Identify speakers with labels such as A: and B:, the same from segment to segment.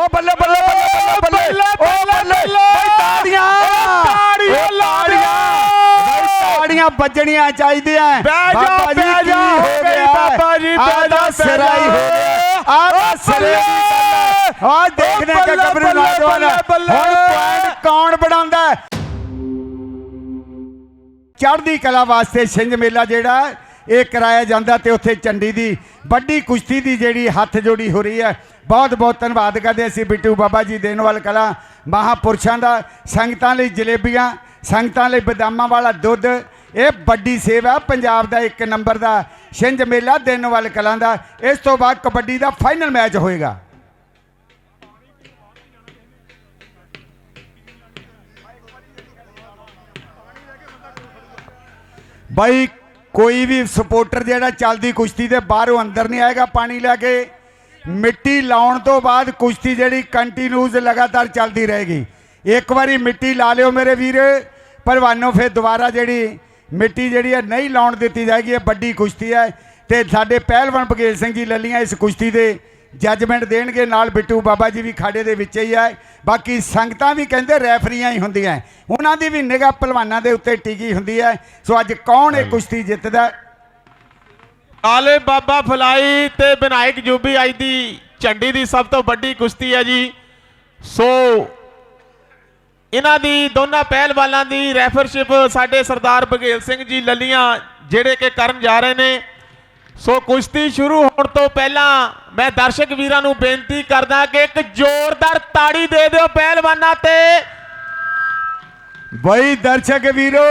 A: ਓ ਬੱਲੇ ਬੱਲੇ ਬੱਲੇ ਬੱਲੇ
B: ਬੱਲੇ,
A: ਓ
B: ਬੱਲੇ,
A: ਤਾੜੀਆਂ
B: ਤਾੜੀਆਂ
A: ਓ
B: ਲਾ ਦਿਓ।
A: ਤਾੜੀਆਂ। ਵੱਜਣੀਆਂ ਚਾਹੀਦੀਆਂ
B: ਬਹਿ ਜਾ, ਬਹਿ ਜਾ,
A: ਹੋ
B: ਗਈ? ਬਾਬਾ ਜੀ, ਬਹਿ ਜਾ,
A: ਤਾਂ
B: ਬਹਿ
A: ਸਿਰਾ ਹੀ। ਗਿਆ ਆ ਸਿਰੇ ਆ ਦੇਖਦੇ ਕਿ ਗੱਭਰੂ ਨੌਜਵਾਨ। ਹੁਣ ਪੁਆਇੰਟ ਕੌਣ ਬਣਾਉਂਦਾ? ਚੜ੍ਹਦੀ ਕਲਾ ਵਾਸਤੇ ਛਿੰਝ ਮੇਲਾ ਜਿਹੜਾ ਇਹ ਕਰਾਇਆ ਜਾਂਦਾ ਤੇ ਉੱਥੇ ਚੰਡੀ ਦੀ, ਵੱਡੀ ਕੁਸ਼ਤੀ ਦੀ ਜਿਹੜੀ ਹੱਥ ਜੋੜੀ ਹੋ ਰਹੀ ਹੈ। ਬਹੁਤ ਬਹੁਤ ਧੰਨਵਾਦ ਕਰਦੇ ਅਸੀਂ ਬਿੱਟੂ ਬਾਬਾ ਜੀ ਦੇਣਵਾਲ ਕਲਾ, ਮਹਾਪੁਰਸ਼ਾਂ ਦਾ, ਸੰਗਤਾਂ ਲਈ ਜਲੇਬੀਆਂ, ਸੰਗਤਾਂ ਲਈ ਬਦਾਮਾਂ ਵਾਲਾ ਦੁੱਧ। ਇਹ ਵੱਡੀ ਸੇਵਾ ਪੰਜਾਬ ਦਾ ਇੱਕ ਨੰਬਰ ਦਾ ਛਿੰਝ ਮੇਲਾ ਦੇਣਵਾਲ ਕਲਾਂ ਦਾ। ਇਸ ਤੋਂ ਬਾਅਦ ਕਬੱਡੀ ਦਾ ਫਾਈਨਲ ਮੈਚ ਹੋਏਗਾ। ਬਾਈ ਕੋਈ ਵੀ ਸਪੋਰਟਰ ਜਿਹੜਾ ਚੱਲਦੀ ਕੁਸ਼ਤੀ ਦੇ ਬਾਹਰੋਂ ਅੰਦਰ ਨਹੀਂ ਆਏਗਾ ਪਾਣੀ ਲੈ ਕੇ, ਮਿੱਟੀ ਲਾਉਣ ਤੋਂ ਬਾਅਦ ਕੁਸ਼ਤੀ ਜਿਹੜੀ ਕੰਟੀਨਿਊਸ ਲਗਾਤਾਰ ਚੱਲਦੀ ਰਹੇਗੀ। ਇੱਕ ਵਾਰੀ ਮਿੱਟੀ ਲਾ ਲਿਓ ਮੇਰੇ ਵੀਰ ਪਹਿਲਵਾਨੋ ਫਿਰ ਦੁਬਾਰਾ ਜਿਹੜੀ ਮਿੱਟੀ ਜਿਹੜੀ ਹੈ ਨਹੀਂ ਲਾਉਣ ਦਿੱਤੀ ਜਾਏਗੀ, ਇਹ ਵੱਡੀ ਕੁਸ਼ਤੀ ਹੈ। ਤੇ ਸਾਡੇ ਪਹਿਲਵਾਨ ਬਗੇਲ ਸਿੰਘ ਜੀ ਲੱਲੀਆਂ ਇਸ ਕੁਸ਼ਤੀ ਦੇ। ਜੱਜਮੈਂਟ ਦੇਣਗੇ ਨਾਲ ਬਿੱਟੂ ਬਾਬਾ ਜੀ ਵੀ ਖਾੜੇ ਦੇ ਵਿੱਚ ਹੀ ਹੈ ਬਾਕੀ ਸੰਗਤਾਂ ਵੀ ਕਹਿੰਦੇ ਰੈਫਰੀਆਂ ਹੀ ਹੁੰਦੀਆਂ। ਉਹਨਾਂ ਦੀ ਵੀ ਨਿਗਾਹ ਪਹਿਲਵਾਨਾਂ ਦੇ ਉੱਤੇ ਟਿਕੀ ਹੁੰਦੀ ਹੈ। ਸੋ ਅੱਜ ਕੌਣ ਇਹ ਕੁਸ਼ਤੀ ਜਿੱਤਦਾ?
B: ਆਲੇ ਬਾਬਾ ਫਲਾਈ ਤੇ ਵਿਨਾਇਕ ਜੂਬੀ ਅੱਜ ਦੀ ਝੰਡੀ ਦੀ ਸਭ ਤੋਂ ਵੱਡੀ ਕੁਸ਼ਤੀ ਹੈ ਜੀ। ਸੋ ਇਹਨਾਂ ਦੀ ਦੋਨਾਂ ਪਹਿਲਵਾਨਾਂ ਦੀ ਰੈਫਰਸ਼ਿਪ ਸਾਡੇ ਸਰਦਾਰ ਬਘੇਲ ਸਿੰਘ ਜੀ ਲੱਲੀਆਂ ਜਿਹੜੇ ਕਿ ਕਰਨ ਜਾ ਰਹੇ ਨੇ। ਸੋ ਕੁਸ਼ਤੀ ਸ਼ੁਰੂ ਹੋਣ ਤੋਂ ਪਹਿਲਾਂ ਮੈਂ ਦਰਸ਼ਕ ਵੀਰਾਂ ਨੂੰ ਬੇਨਤੀ ਕਰਦਾ ਕਿ ਇੱਕ ਜ਼ੋਰਦਾਰ ਤਾੜੀ ਦੇ ਦਿਓ ਪਹਿਲਵਾਨਾਂ ਤੇ।
A: ਬਈ ਦਰਸ਼ਕ ਵੀਰੋ,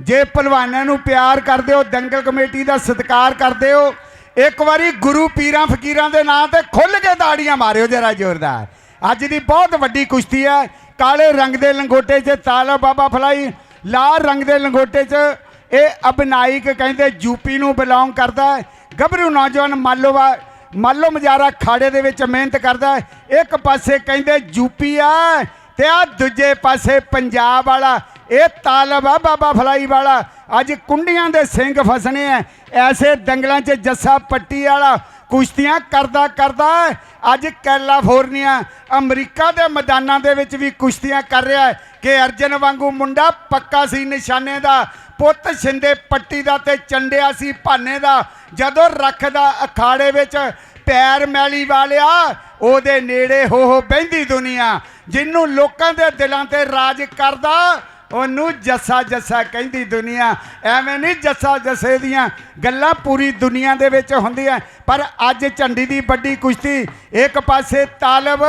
A: ਜੇ ਪਹਿਲਵਾਨਾਂ ਨੂੰ ਪਿਆਰ ਕਰਦੇ ਹੋ, ਦੰਗਲ ਕਮੇਟੀ ਦਾ ਸਤਿਕਾਰ ਕਰਦੇ ਹੋ, ਇੱਕ ਵਾਰੀ ਗੁਰੂ ਪੀਰਾਂ ਫਕੀਰਾਂ ਦੇ ਨਾਂ ਤੇ ਖੁੱਲ ਕੇ ਤਾੜੀਆਂ ਮਾਰਿਓ ਜਰਾ ਜ਼ੋਰਦਾਰ। ਅੱਜ ਦੀ ਬਹੁਤ ਵੱਡੀ ਕੁਸ਼ਤੀ ਹੈ। ਕਾਲੇ ਰੰਗ ਦੇ ਲੰਗੋਟੇ 'ਚ ਤਾਲਾ ਬਾਬਾ ਫਲਾਈ, ਲਾਲ ਰੰਗ ਦੇ ਲੰਗੋਟੇ 'ਚ ਇਹ ਅਬਨਾਇਕ ਕਹਿੰਦੇ ਯੂਪੀ ਨੂੰ ਬਿਲੋਂਗ ਕਰਦਾ ਹੈ। ਗੱਭਰੂ ਨੌਜਵਾਨ ਮਾਲੋਵਾ, ਮਾਲੋ ਮਜਾਰਾ ਖਾੜੇ ਦੇ ਵਿੱਚ ਮਿਹਨਤ ਕਰਦਾ ਹੈ। ਇੱਕ ਪਾਸੇ ਕਹਿੰਦੇ ਯੂਪੀ ਆ ਤੇ ਆ ਦੂਜੇ ਪਾਸੇ ਪੰਜਾਬ ਵਾਲਾ, ਇਹ ਤਾਲਬ ਆ ਬਾਬਾ ਫਲਾਈ ਵਾਲਾ। ਅੱਜ ਕੁੰਡੀਆਂ ਦੇ ਸਿੰਘ ਫਸਣੇ ਐ ਐਸੇ ਦੰਗਲਾਂ 'ਚ ਜੱਸਾ ਪੱਟੀ ਵਾਲਾ ਕੁਸ਼ਤੀਆਂ ਕਰਦਾ ਕਰਦਾ ਅੱਜ ਕੈਲੀਫੋਰਨੀਆ, ਅਮਰੀਕਾ ਦੇ ਮੈਦਾਨਾਂ ਦੇ ਵਿੱਚ ਵੀ ਕੁਸ਼ਤੀਆਂ ਕਰ ਰਿਹਾ ਹੈ ਕਿ ਅਰਜਨ ਵਾਂਗੂ ਮੁੰਡਾ ਪੱਕਾ ਸੀ ਨਿਸ਼ਾਨੇ ਦਾ, ਪੁੱਤ ਛਿੰਦੇ ਪੱਟੀ ਦਾ ਤੇ ਚੰਡਿਆ ਸੀ ਭਾਨੇ ਦਾ। ਜਦੋਂ ਰੱਖਦਾ ਅਖਾੜੇ ਵਿੱਚ ਪੈਰ ਮੈਲੀ ਵਾਲਿਆ, ਉਹਦੇ ਨੇੜੇ ਹੋ ਹੋ ਬਹਿੰਦੀ ਦੁਨੀਆ ਜਿਹਨੂੰ ਲੋਕਾਂ ਦੇ ਦਿਲਾਂ ਤੇ ਰਾਜ ਕਰਦਾ ਉਹਨੂੰ ਜੱਸਾ ਜੱਸਾ ਕਹਿੰਦੀ ਦੁਨੀਆ, ਐਵੇਂ ਨਹੀਂ ਜੱਸਾ ਜੱਸੇ ਦੀਆਂ ਗੱਲਾਂ ਪੂਰੀ ਦੁਨੀਆ ਦੇ ਵਿੱਚ ਹੁੰਦੀਆਂ। ਪਰ ਅੱਜ ਝੰਡੀ ਦੀ ਵੱਡੀ ਕੁਸ਼ਤੀ, ਇੱਕ ਪਾਸੇ ਤਾਲਬ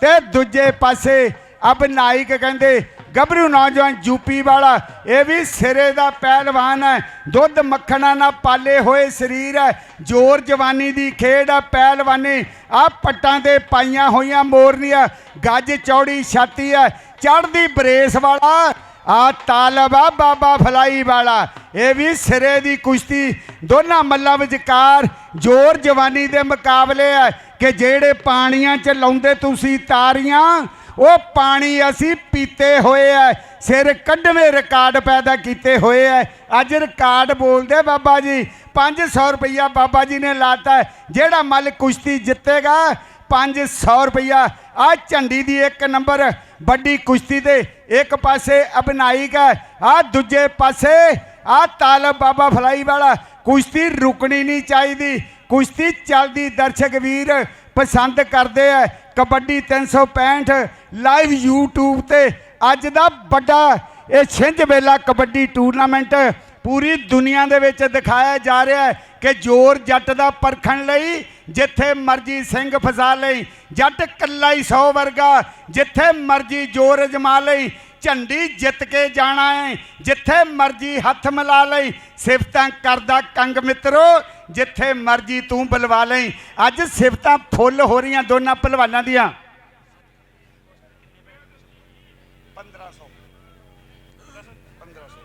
A: ਤੇ ਦੂਜੇ ਪਾਸੇ ਅਬਨਾਇਕ ਕਹਿੰਦੇ ਗੱਭਰੂ ਨੌਜਵਾਨ ਯੂਪੀ ਵਾਲਾ, ਇਹ ਵੀ ਸਿਰੇ ਦਾ ਪਹਿਲਵਾਨ ਹੈ। ਦੁੱਧ ਮੱਖਣਾ ਨਾਲ ਪਾਲੇ ਹੋਏ ਸਰੀਰ ਹੈ। ਜੋਰ ਜਵਾਨੀ ਦੀ ਖੇਡ ਹੈ ਪਹਿਲਵਾਨੀ। ਆ ਪੱਟਾਂ ਤੇ ਪਾਈਆਂ ਹੋਈਆਂ ਮੋਰਨੀਆਂ। ਗੱਜ ਚੌੜੀ ਛਾਤੀ ਹੈ। ਚੜ੍ਹਦੀ ਬਰੇਸ ਵਾਲਾ। ਆ ਤਾਲਬ ਆ ਬਾਬਾ ਫਲਾਈ ਵਾਲਾ। ਇਹ ਵੀ ਸਿਰੇ ਦੀ ਕੁਸ਼ਤੀ। ਦੋਨਾਂ ਮੱਲਾਂ ਵਿਚਕਾਰ ਜੋਰ ਜਵਾਨੀ ਦੇ ਮੁਕਾਬਲੇ ਹੈ ਕਿ ਜਿਹੜੇ ਪਾਣੀਆਂ 'ਚ ਲਾਉਂਦੇ ਤੁਸੀਂ ਤਾਰੀਆਂ ਉਹ ਪਾਣੀ ਅਸੀਂ ਪੀਤੇ ਹੋਏ ਐ। ਸਿਰ ਕੱਢਵੇਂ ਰਿਕਾਰਡ ਪੈਦਾ ਕੀਤੇ ਹੋਏ ਐ। ਅੱਜ ਰਿਕਾਰਡ ਬੋਲਦੇ ਬਾਬਾ ਜੀ। 500 ਰੁਪਈਆ ਬਾਬਾ ਜੀ ਨੇ ਲਾਤਾ ਹੈ। ਜਿਹੜਾ ਮੱਲ ਕੁਸ਼ਤੀ ਜਿੱਤੇਗਾ 500 ਰੁਪਈਆ। ਆ ਝੰਡੀ ਦੀ ਇੱਕ ਨੰਬਰ ਵੱਡੀ ਕੁਸ਼ਤੀ ਦੇ ਇੱਕ ਪਾਸੇ ਅਬਨਾਇਕ ਹੈ ਆ ਦੂਜੇ ਪਾਸੇ ਆ ਤਾਲਬ ਬਾਬਾ ਫਲਾਈ ਵਾਲਾ। ਕੁਸ਼ਤੀ ਰੁਕਣੀ ਨਹੀਂ ਚਾਹੀਦੀ। ਕੁਸ਼ਤੀ ਚੱਲਦੀ ਦਰਸ਼ਕ ਵੀਰ ਪਸੰਦ ਕਰਦੇ ਆ। ਕਬੱਡੀ 365 ਲਾਈਵ YouTube ਤੇ ਅੱਜ ਦਾ ਵੱਡਾ ਇਹ ਛਿੰਝ ਵੇਲਾ ਕਬੱਡੀ ਟੂਰਨਾਮੈਂਟ ਪੂਰੀ ਦੁਨੀਆ ਦੇ ਵਿੱਚ ਦਿਖਾਇਆ ਜਾ ਰਿਹਾ ਹੈ ਕਿ ਜੋਰ ਜੱਟ ਦਾ ਪਰਖਣ ਲਈ, ਜਿੱਥੇ ਮਰਜ਼ੀ ਸਿੰਘ ਫਸਾ ਲਈ, ਜੱਟ ਕੱਲਾ ਹੀ 100 ਵਰਗਾ, ਜਿੱਥੇ ਮਰਜ਼ੀ ਜੋਰ ਅਜਮਾ ਲਈ, ਝੰਡੀ ਜਿੱਤ ਕੇ ਜਾਣਾ ਹੈ, ਜਿੱਥੇ ਮਰਜ਼ੀ ਹੱਥ ਮਿਲਾ ਲਈ, ਸਿਫਤਾਂ ਕਰਦਾ ਕੰਗ ਮਿੱਤਰੋ ਜਿੱਥੇ ਮਰਜ਼ੀ ਤੂੰ ਬੁਲਵਾ ਲਈ। ਅੱਜ ਸਿਫਤਾਂ ਫੁੱਲ ਹੋ ਰਹੀਆਂ ਦੋਨਾਂ ਪਹਿਲਵਾਨਾਂ ਦੀਆਂ। 1500 1500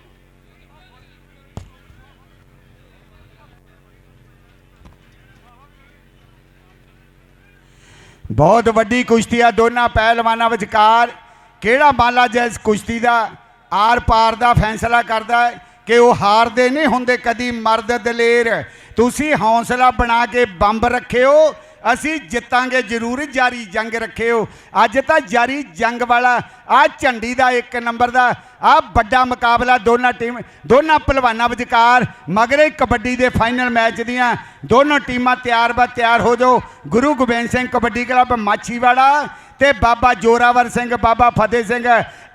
A: ਬਹੁਤ ਵੱਡੀ ਕੁਸ਼ਤੀ ਆ ਦੋਨਾਂ ਪਹਿਲਵਾਨਾਂ ਵਿਚਕਾਰ। ਕਿਹੜਾ ਮਾਲਾ ਜੈਸ ਕੁਸ਼ਤੀ ਦਾ ਆਰ ਪਾਰ ਦਾ ਫੈਸਲਾ ਕਰਦਾ ਹੈ ਕਿ ਉਹ ਹਾਰਦੇ ਨਹੀਂ ਹੁੰਦੇ ਕਦੀ ਮਰਦ ਦਲੇਰ। ਤੁਸੀਂ ਹੌਸਲਾ ਬਣਾ ਕੇ ਬੰਬ ਰੱਖਿਓ, ਅਸੀਂ ਜਿੱਤਾਂਗੇ ਜ਼ਰੂਰ, ਜਾਰੀ ਜੰਗ ਰੱਖਿਓ। ਅੱਜ ਤਾਂ ਜਾਰੀ ਜੰਗ ਵਾਲਾ, ਆ ਝੰਡੀ ਦਾ ਇੱਕ ਨੰਬਰ ਦਾ, ਆ ਵੱਡਾ ਮੁਕਾਬਲਾ, ਦੋਨਾਂ ਟੀਮ, ਦੋਨਾਂ ਪਹਿਲਵਾਨਾਂ ਵਿਚਕਾਰ। ਮਗਰੇ ਕਬੱਡੀ ਦੇ ਫਾਈਨਲ ਮੈਚ ਦੀਆਂ ਦੋਨੋਂ ਟੀਮਾਂ ਤਿਆਰ ਬਾ ਤਿਆਰ ਹੋ ਜਾਓ। ਗੁਰੂ ਗੋਬਿੰਦ ਸਿੰਘ ਕਬੱਡੀ ਕਲੱਬ ਮਾਛੀਵਾੜਾ ਤੇ ਬਾਬਾ ਜੋਰਾਵਰ ਸਿੰਘ, ਬਾਬਾ ਫਤਿਹ ਸਿੰਘ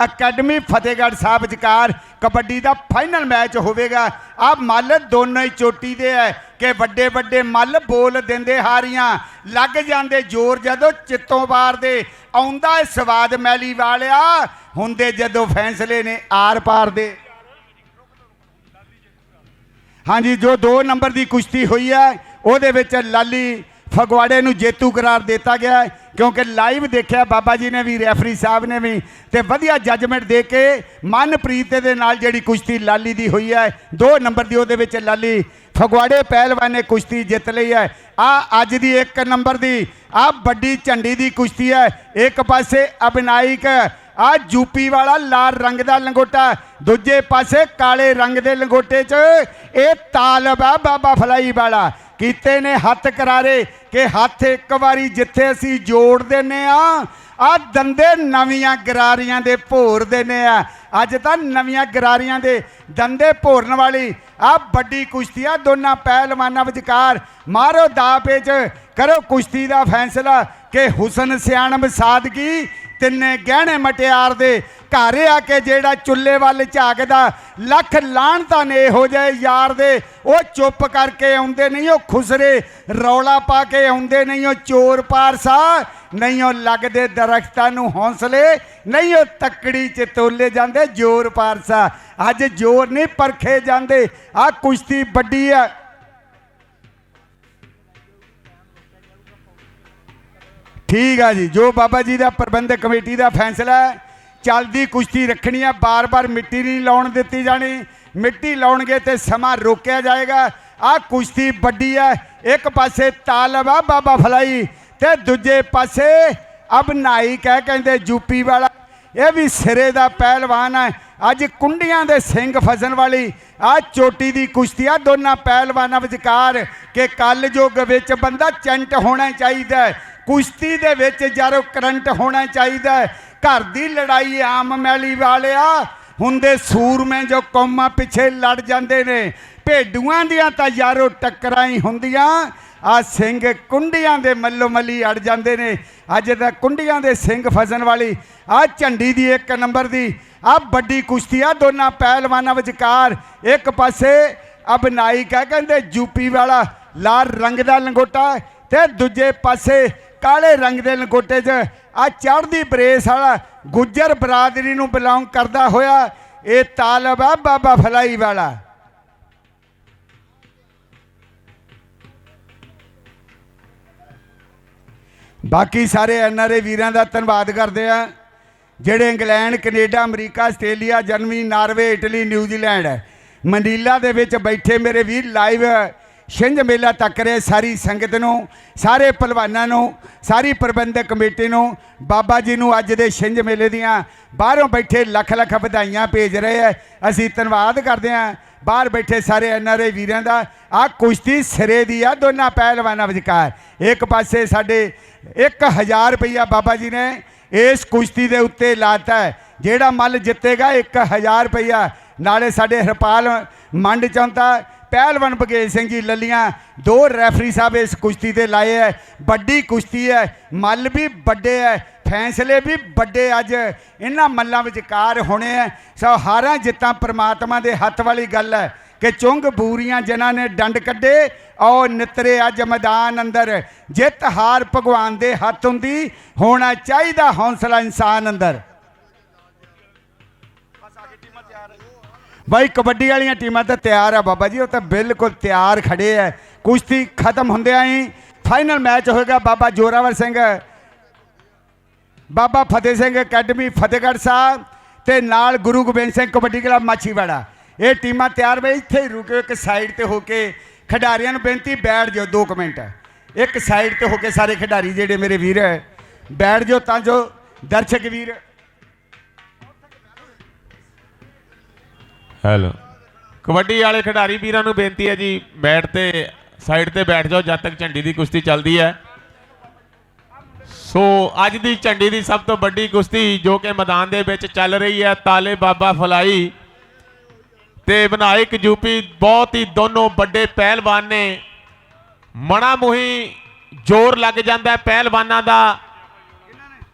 A: ਅਕੈਡਮੀ ਫਤਿਹਗੜ੍ਹ ਸਾਹਿਬ ਵਿਚਕਾਰ ਕਬੱਡੀ ਦਾ ਫਾਈਨਲ ਮੈਚ ਹੋਵੇਗਾ। ਆ ਮੱਲ ਦੋਨੋਂ ਹੀ ਚੋਟੀ ਦੇ ਹੈ ਕਿ ਵੱਡੇ ਵੱਡੇ ਮੱਲ ਬੋਲ ਦਿੰਦੇ ਹਾਰੀਆਂ, ਲੱਗ ਜਾਂਦੇ ਜ਼ੋਰ ਜਦੋਂ ਚਿੱਤੋਂ ਬਾਰ ਦੇ। ਆਉਂਦਾ ਏ ਸਵਾਦ ਮੈਲੀ ਵਾਲਿਆ, ਹੁੰਦੇ ਜਦੋਂ ਫੈਸਲੇ ਨੇ ਆਰ ਪਾਰ ਦੇ। ਹਾਂਜੀ, ਜੋ 2 ਨੰਬਰ ਦੀ ਕੁਸ਼ਤੀ ਹੋਈ ਹੈ, ਉਹਦੇ ਵਿੱਚ ਲਾਲੀ ਫਗਵਾੜੇ ਨੂੰ ਜੇਤੂ ਕਰਾਰ ਦਿੱਤਾ ਗਿਆ ਹੈ, ਕਿਉਂਕਿ ਲਾਈਵ ਦੇਖਿਆ ਬਾਬਾ ਜੀ ਨੇ ਵੀ, ਰੈਫਰੀ ਸਾਹਿਬ ਨੇ ਵੀ, ਤੇ ਵਧੀਆ ਜੱਜਮੈਂਟ ਦੇ ਕੇ ਮਨਪ੍ਰੀਤ ਦੇ ਨਾਲ ਜਿਹੜੀ ਕੁਸ਼ਤੀ ਲਾਲੀ ਦੀ ਹੋਈ ਹੈ 2 ਨੰਬਰ ਦੀ ਉਹਦੇ ਵਿੱਚ ਲਾਲੀ, ਫਗਵਾੜੇ ਪਹਿਲਵਾਨ ਨੇ ਕੁਸ਼ਤੀ ਜਿੱਤ ਲਈ ਹੈ। ਆ ਅੱਜ ਦੀ 1 ਨੰਬਰ ਦੀ, ਆ ਵੱਡੀ ਝੰਡੀ ਦੀ ਕੁਸ਼ਤੀ ਹੈ, ਇੱਕ ਪਾਸੇ ਅਬਨਾਇਕ ਆ ਯੂਪੀ ਵਾਲਾ ਲਾਲ ਰੰਗ ਦਾ ਲੰਗੋਟਾ, ਦੂਜੇ ਪਾਸੇ ਕਾਲੇ ਰੰਗ ਦੇ ਲੰਗੋਟੇ 'ਚ ਇਹ ਤਾਲਬ ਆ ਬਾਬਾ ਫਲਾਈ ਵਾਲਾ। ਕੀਤੇ ਨੇ ਹੱਥ ਕਰਾਰੇ ਕਿ ਹੱਥ ਇੱਕ ਵਾਰੀ ਜਿੱਥੇ ਅਸੀਂ ਜੋੜ ਦਿੰਨੇ ਆ ਆ ਦੰਦੇ ਨਵੀਆਂ ਗਰਾਰੀਆਂ ਦੇ ਭੋਰ ਦਿੰਨੇ ਆ। ਅੱਜ ਤਾਂ ਨਵੀਆਂ ਗਰਾਰੀਆਂ ਦੇ ਦੰਦੇ ਭੋਰਨ ਵਾਲੀ ਆ ਵੱਡੀ ਕੁਸ਼ਤੀ ਆ, ਦੋਨਾਂ ਪਹਿਲਵਾਨਾਂ ਵਿਚਕਾਰ। ਮਾਰੋ ਦਾ ਪੇਚ, ਕਰੋ ਕੁਸ਼ਤੀ ਦਾ ਫੈਸਲਾ ਕਿ ਹੁਸਨ ਸਿਆਣਮ ਸਾਦਗੀ ਤਿੰਨੇ ਗਹਿਣੇ ਮਟਿਆਰ ਦੇ ਘਰ ਆ ਕੇ ਜਿਹੜਾ ਚੁੱਲ੍ਹੇ ਵੱਲ ਝਾਕਦਾ, ਲੱਖ ਲਾਹਣਤਾਂ ਨੇ ਇਹੋ ਜਿਹੇ ਯਾਰ ਦੇ। ਉਹ ਚੁੱਪ ਕਰਕੇ ਆਉਂਦੇ ਨਹੀਂ, ਉਹ ਖੁਸਰੇ ਰੌਲਾ ਪਾ ਕੇ ਆਉਂਦੇ ਨਹੀਂ, ਉਹ ਚੋਰ ਪਾਰਸਾ। ਨਹੀਂ, ਉਹ ਲੱਗਦੇ ਦਰਖਤਾਂ ਨੂੰ ਹੌਸਲੇ। ਨਹੀਂ, ਉਹ ਤੱਕੜੀ ਚ ਤੋਲੇ ਜਾਂਦੇ, ਜੋਰ ਪਾਰਸਾ। ਅੱਜ ਜੋਰ ਨਹੀਂ ਪਰਖੇ ਜਾਂਦੇ। ਆ ਕੁਸ਼ਤੀ ਵੱਡੀ ਆ। ਠੀਕ ਆ ਜੀ, ਜੋ ਬਾਬਾ ਜੀ ਦਾ ਪ੍ਰਬੰਧਕ ਕਮੇਟੀ ਦਾ ਫੈਸਲਾ ਹੈ, ਚੱਲਦੀ ਕੁਸ਼ਤੀ ਰੱਖਣੀ ਆ, ਬਾਰ-ਬਾਰ ਮਿੱਟੀ ਨਹੀਂ ਲਾਉਣ ਦਿੱਤੀ ਜਾਣੀ, ਮਿੱਟੀ ਲਾਉਣਗੇ ਤੇ ਸਮਾਂ ਰੋਕਿਆ ਜਾਏਗਾ। ਆ ਕੁਸ਼ਤੀ ਵੱਡੀ ਹੈ ਇੱਕ ਪਾਸੇ ਤਾਲਬ ਆ ਬਾਬਾ ਫਲਾਈ ਤੇ ਦੂਜੇ ਪਾਸੇ ਅਬਨਾਈ ਕਹਿ ਕਹਿੰਦੇ ਯੂਪੀ ਵਾਲਾ। ਇਹ ਵੀ ਸਿਰੇ ਦਾ ਪਹਿਲਵਾਨ ਹੈ ਅੱਜ ਕੁੰਡੀਆਂ ਦੇ ਸਿੰਘ ਫਸਣ ਵਾਲੀ ਆ ਚੋਟੀ ਦੀ ਕੁਸ਼ਤੀ ਆ, ਦੋਨਾਂ ਪਹਿਲਵਾਨਾਂ ਵਿਚਕਾਰ ਕਿ ਕੱਲ ਯੁੱਗ ਵਿੱਚ ਬੰਦਾ ਚੈਂਟ ਹੋਣਾ ਚਾਹੀਦਾ ਕੁਸ਼ਤੀ ਦੇ ਵਿੱਚ ਜਦੋਂ ਕਰੰਟ ਹੋਣਾ ਚਾਹੀਦਾ ਹੈ, ਘਰ ਦੀ ਲੜਾਈ ਆਮ ਮੈਲੀ ਵਾਲਿਆ, ਹੁੰਦੇ ਸੂਰਮੇ ਜੋ ਕੌਮਾਂ ਪਿੱਛੇ ਲੜ ਜਾਂਦੇ ਨੇ। ਭੇਡੂਆਂ ਦੀਆਂ ਤਾਂ ਯਾਰੋ ਟੱਕਰਾਂ ਹੀ ਹੁੰਦੀਆਂ, ਆ ਸਿੰਘ ਕੁੰਡੀਆਂ ਦੇ ਮੱਲੋ ਮੱਲੀ ਅੜ ਜਾਂਦੇ ਨੇ। ਅੱਜ ਤਾਂ ਕੁੰਡੀਆਂ ਦੇ ਸਿੰਘ ਫਸਣ ਵਾਲੀ, ਆ ਝੰਡੀ ਦੀ ਇੱਕ ਨੰਬਰ ਦੀ, ਆ ਵੱਡੀ ਕੁਸ਼ਤੀ, ਆ ਦੋਨਾਂ ਪਹਿਲਵਾਨਾਂ ਵਿਚਕਾਰ, ਇੱਕ ਪਾਸੇ ਅਬਨਾਈ ਕਹਿ ਕਹਿੰਦੇ ਯੂਪੀ ਵਾਲਾ, ਲਾਲ ਰੰਗ ਦਾ ਲੰਗੋਟਾ, ਤੇ ਦੂਜੇ ਪਾਸੇ ਕਾਲੇ ਰੰਗ ਦੇ ਲੰਗੋਟੇ 'ਚ ਆ ਚੜ੍ਹਦੀ ਬਰੇਸ ਵਾਲਾ ਗੁੱਜਰ ਬਰਾਦਰੀ ਨੂੰ ਬਿਲੋਂਗ ਕਰਦਾ ਹੋਇਆ ਇਹ ਤਾਲਬ ਆ ਬਾਬਾ ਫਲਾਈ ਵਾਲਾ। ਬਾਕੀ ਸਾਰੇ ਐਨਆਰਏ ਵੀਰਾਂ ਦਾ ਧੰਨਵਾਦ ਕਰਦੇ ਆ, ਜਿਹੜੇ England, Canada, America, Australia, Germany, Norway, Italy, New Zealand Manila ਦੇ ਵਿੱਚ ਬੈਠੇ ਮੇਰੇ ਵੀਰ ਲਾਈਵ ਛਿੰਝ ਮੇਲਾ ਤੱਕ ਰਿਹਾ ਸਾਰੀ ਸੰਗਤ ਨੂੰ, ਸਾਰੇ ਪਹਿਲਵਾਨਾਂ ਨੂੰ, ਸਾਰੀ ਪ੍ਰਬੰਧਕ ਕਮੇਟੀ ਨੂੰ। ਬਾਬਾ ਜੀ ਨੂੰ ਅੱਜ ਦੇ ਛਿੰਝ ਮੇਲੇ ਦੀਆਂ ਬਾਹਰੋਂ ਬੈਠੇ ਲੱਖ ਲੱਖ ਵਧਾਈਆਂ ਭੇਜ ਰਹੇ ਆ। ਅਸੀਂ ਧੰਨਵਾਦ ਕਰਦੇ ਹਾਂ। ਬਾਹਰ ਬੈਠੇ ਸਾਰੇ ਐਨਆਰਏ ਵੀਰਾਂ ਦਾ। ਆ ਕੁਸ਼ਤੀ ਸਿਰੇ ਦੀ ਆ, ਦੋਨਾਂ ਪਹਿਲਵਾਨਾਂ ਵਿਚਕਾਰ। ਇੱਕ ਪਾਸੇ ਸਾਡੇ 1000 ਰੁਪਈਆ ਬਾਬਾ ਜੀ ਨੇ ਇਸ ਕੁਸ਼ਤੀ ਦੇ ਉੱਤੇ ਲਾਤਾ ਹੈ। ਜਿਹੜਾ ਮੱਲ ਜਿੱਤੇਗਾ 1000 ਰੁਪਈਆ। ਨਾਲੇ ਸਾਡੇ ਹਰਪਾਲ ਮੰਡ ਚੌਂਤਾ ਪਹਿਲਵਾਨ ਬਗੇਲ ਸਿੰਘ ਜੀ ਲੱਲੀਆਂ, ਦੋ ਰੈਫਰੀ ਸਾਹਿਬ ਇਸ ਕੁਸ਼ਤੀ ਤੇ ਲਾਏ ਹੈ ਵੱਡੀ ਕੁਸ਼ਤੀ ਹੈ ਮੱਲ ਵੀ ਵੱਡੇ ਹੈ ਫੈਸਲੇ ਵੀ ਵੱਡੇ ਅੱਜ, ਇਹਨਾਂ ਮੱਲਾਂ ਵਿਚਕਾਰ ਹੋਣੇ ਹੈ ਸੋ ਹਾਰਾਂ ਜਿੱਤਾਂ ਪ੍ਰਮਾਤਮਾ ਦੇ ਹੱਥ ਵਾਲੀ ਗੱਲ ਹੈ ਕਿ ਚੁੰਗ ਬੂਰੀਆਂ ਜਿਨ੍ਹਾਂ ਨੇ ਡੰਡ ਕੱਢੇ ਔ ਨਿਤਰੇ ਅੱਜ ਮੈਦਾਨ ਅੰਦਰ। ਜਿੱਤ ਹਾਰ ਭਗਵਾਨ ਦੇ ਹੱਥ ਹੁੰਦੀ, ਹੋਣਾ ਚਾਹੀਦਾ ਹੌਸਲਾ ਇਨਸਾਨ ਅੰਦਰ। ਬਾਈ, ਕਬੱਡੀ ਵਾਲੀਆਂ ਟੀਮਾਂ ਤਾਂ ਤਿਆਰ ਆ ਬਾਬਾ ਜੀ, ਉਹ ਤਾਂ ਬਿਲਕੁਲ ਤਿਆਰ ਖੜੇ ਐ ਕੁਸ਼ਤੀ ਖਤਮ ਹੁੰਦਿਆਂ ਹੀ ਫਾਈਨਲ ਮੈਚ ਹੋਏਗਾ ਬਾਬਾ ਜੋਰਾਵਰ ਸਿੰਘ। ਬਾਬਾ ਫਤਿਹ ਸਿੰਘ ਅਕੈਡਮੀ, ਫਤਿਹਗੜ੍ਹ ਸਾਹਿਬ ਤੇ ਨਾਲ ਗੁਰੂ ਗੋਬਿੰਦ ਸਿੰਘ ਕਬੱਡੀ ਕਲੱਬ ਮਾਛੀਵਾੜਾ। ਇਹ ਟੀਮਾਂ ਤਿਆਰ ਵੇ ਇੱਥੇ ਹੀ ਰੁਕਿਓ ਇੱਕ ਸਾਈਡ ਤੇ ਹੋ ਕੇ ਖਿਡਾਰੀਆਂ ਨੂੰ ਬੇਨਤੀ, ਬੈਠ ਜਾਓ 2 ਮਿੰਟ। ਇੱਕ ਸਾਈਡ ਤੇ ਹੋ ਕੇ ਸਾਰੇ ਖਿਡਾਰੀ ਜਿਹੜੇ ਮੇਰੇ ਵੀਰ ਹੈ ਬੈਠ ਜਾਓ ਤਾਂ ਜੋ ਦਰਸ਼ਕ ਵੀਰ
B: ਹੈਲੋ। ਕਬੱਡੀ ਵਾਲੇ ਖਿਡਾਰੀ ਵੀਰਾਂ ਨੂੰ ਬੇਨਤੀ ਹੈ ਜੀ ਬੈਠ ਤੇ, ਸਾਈਡ ਤੇ ਬੈਠ ਜਾਓ, ਜਦ ਤੱਕ ਝੰਡੀ ਦੀ ਕੁਸ਼ਤੀ ਚੱਲਦੀ ਹੈ। ਸੋ, ਅੱਜ ਦੀ ਝੰਡੀ ਦੀ ਸਭ ਤੋਂ ਵੱਡੀ ਕੁਸ਼ਤੀ ਜੋ ਕਿ ਮੈਦਾਨ ਦੇ ਵਿੱਚ ਚੱਲ ਰਹੀ ਹੈ, ਤਾਲੇ ਬਾਬਾ ਫਲਾਈ ਤੇ ਵਿਨਾਇਕ ਯੂਪੀ ਬਹੁਤ ਹੀ ਦੋਨੋਂ ਵੱਡੇ ਪਹਿਲਵਾਨ ਨੇ। ਮਣਾ ਮੁਹੀ ਜ਼ੋਰ ਲੱਗ ਜਾਂਦਾ ਪਹਿਲਵਾਨਾਂ ਦਾ,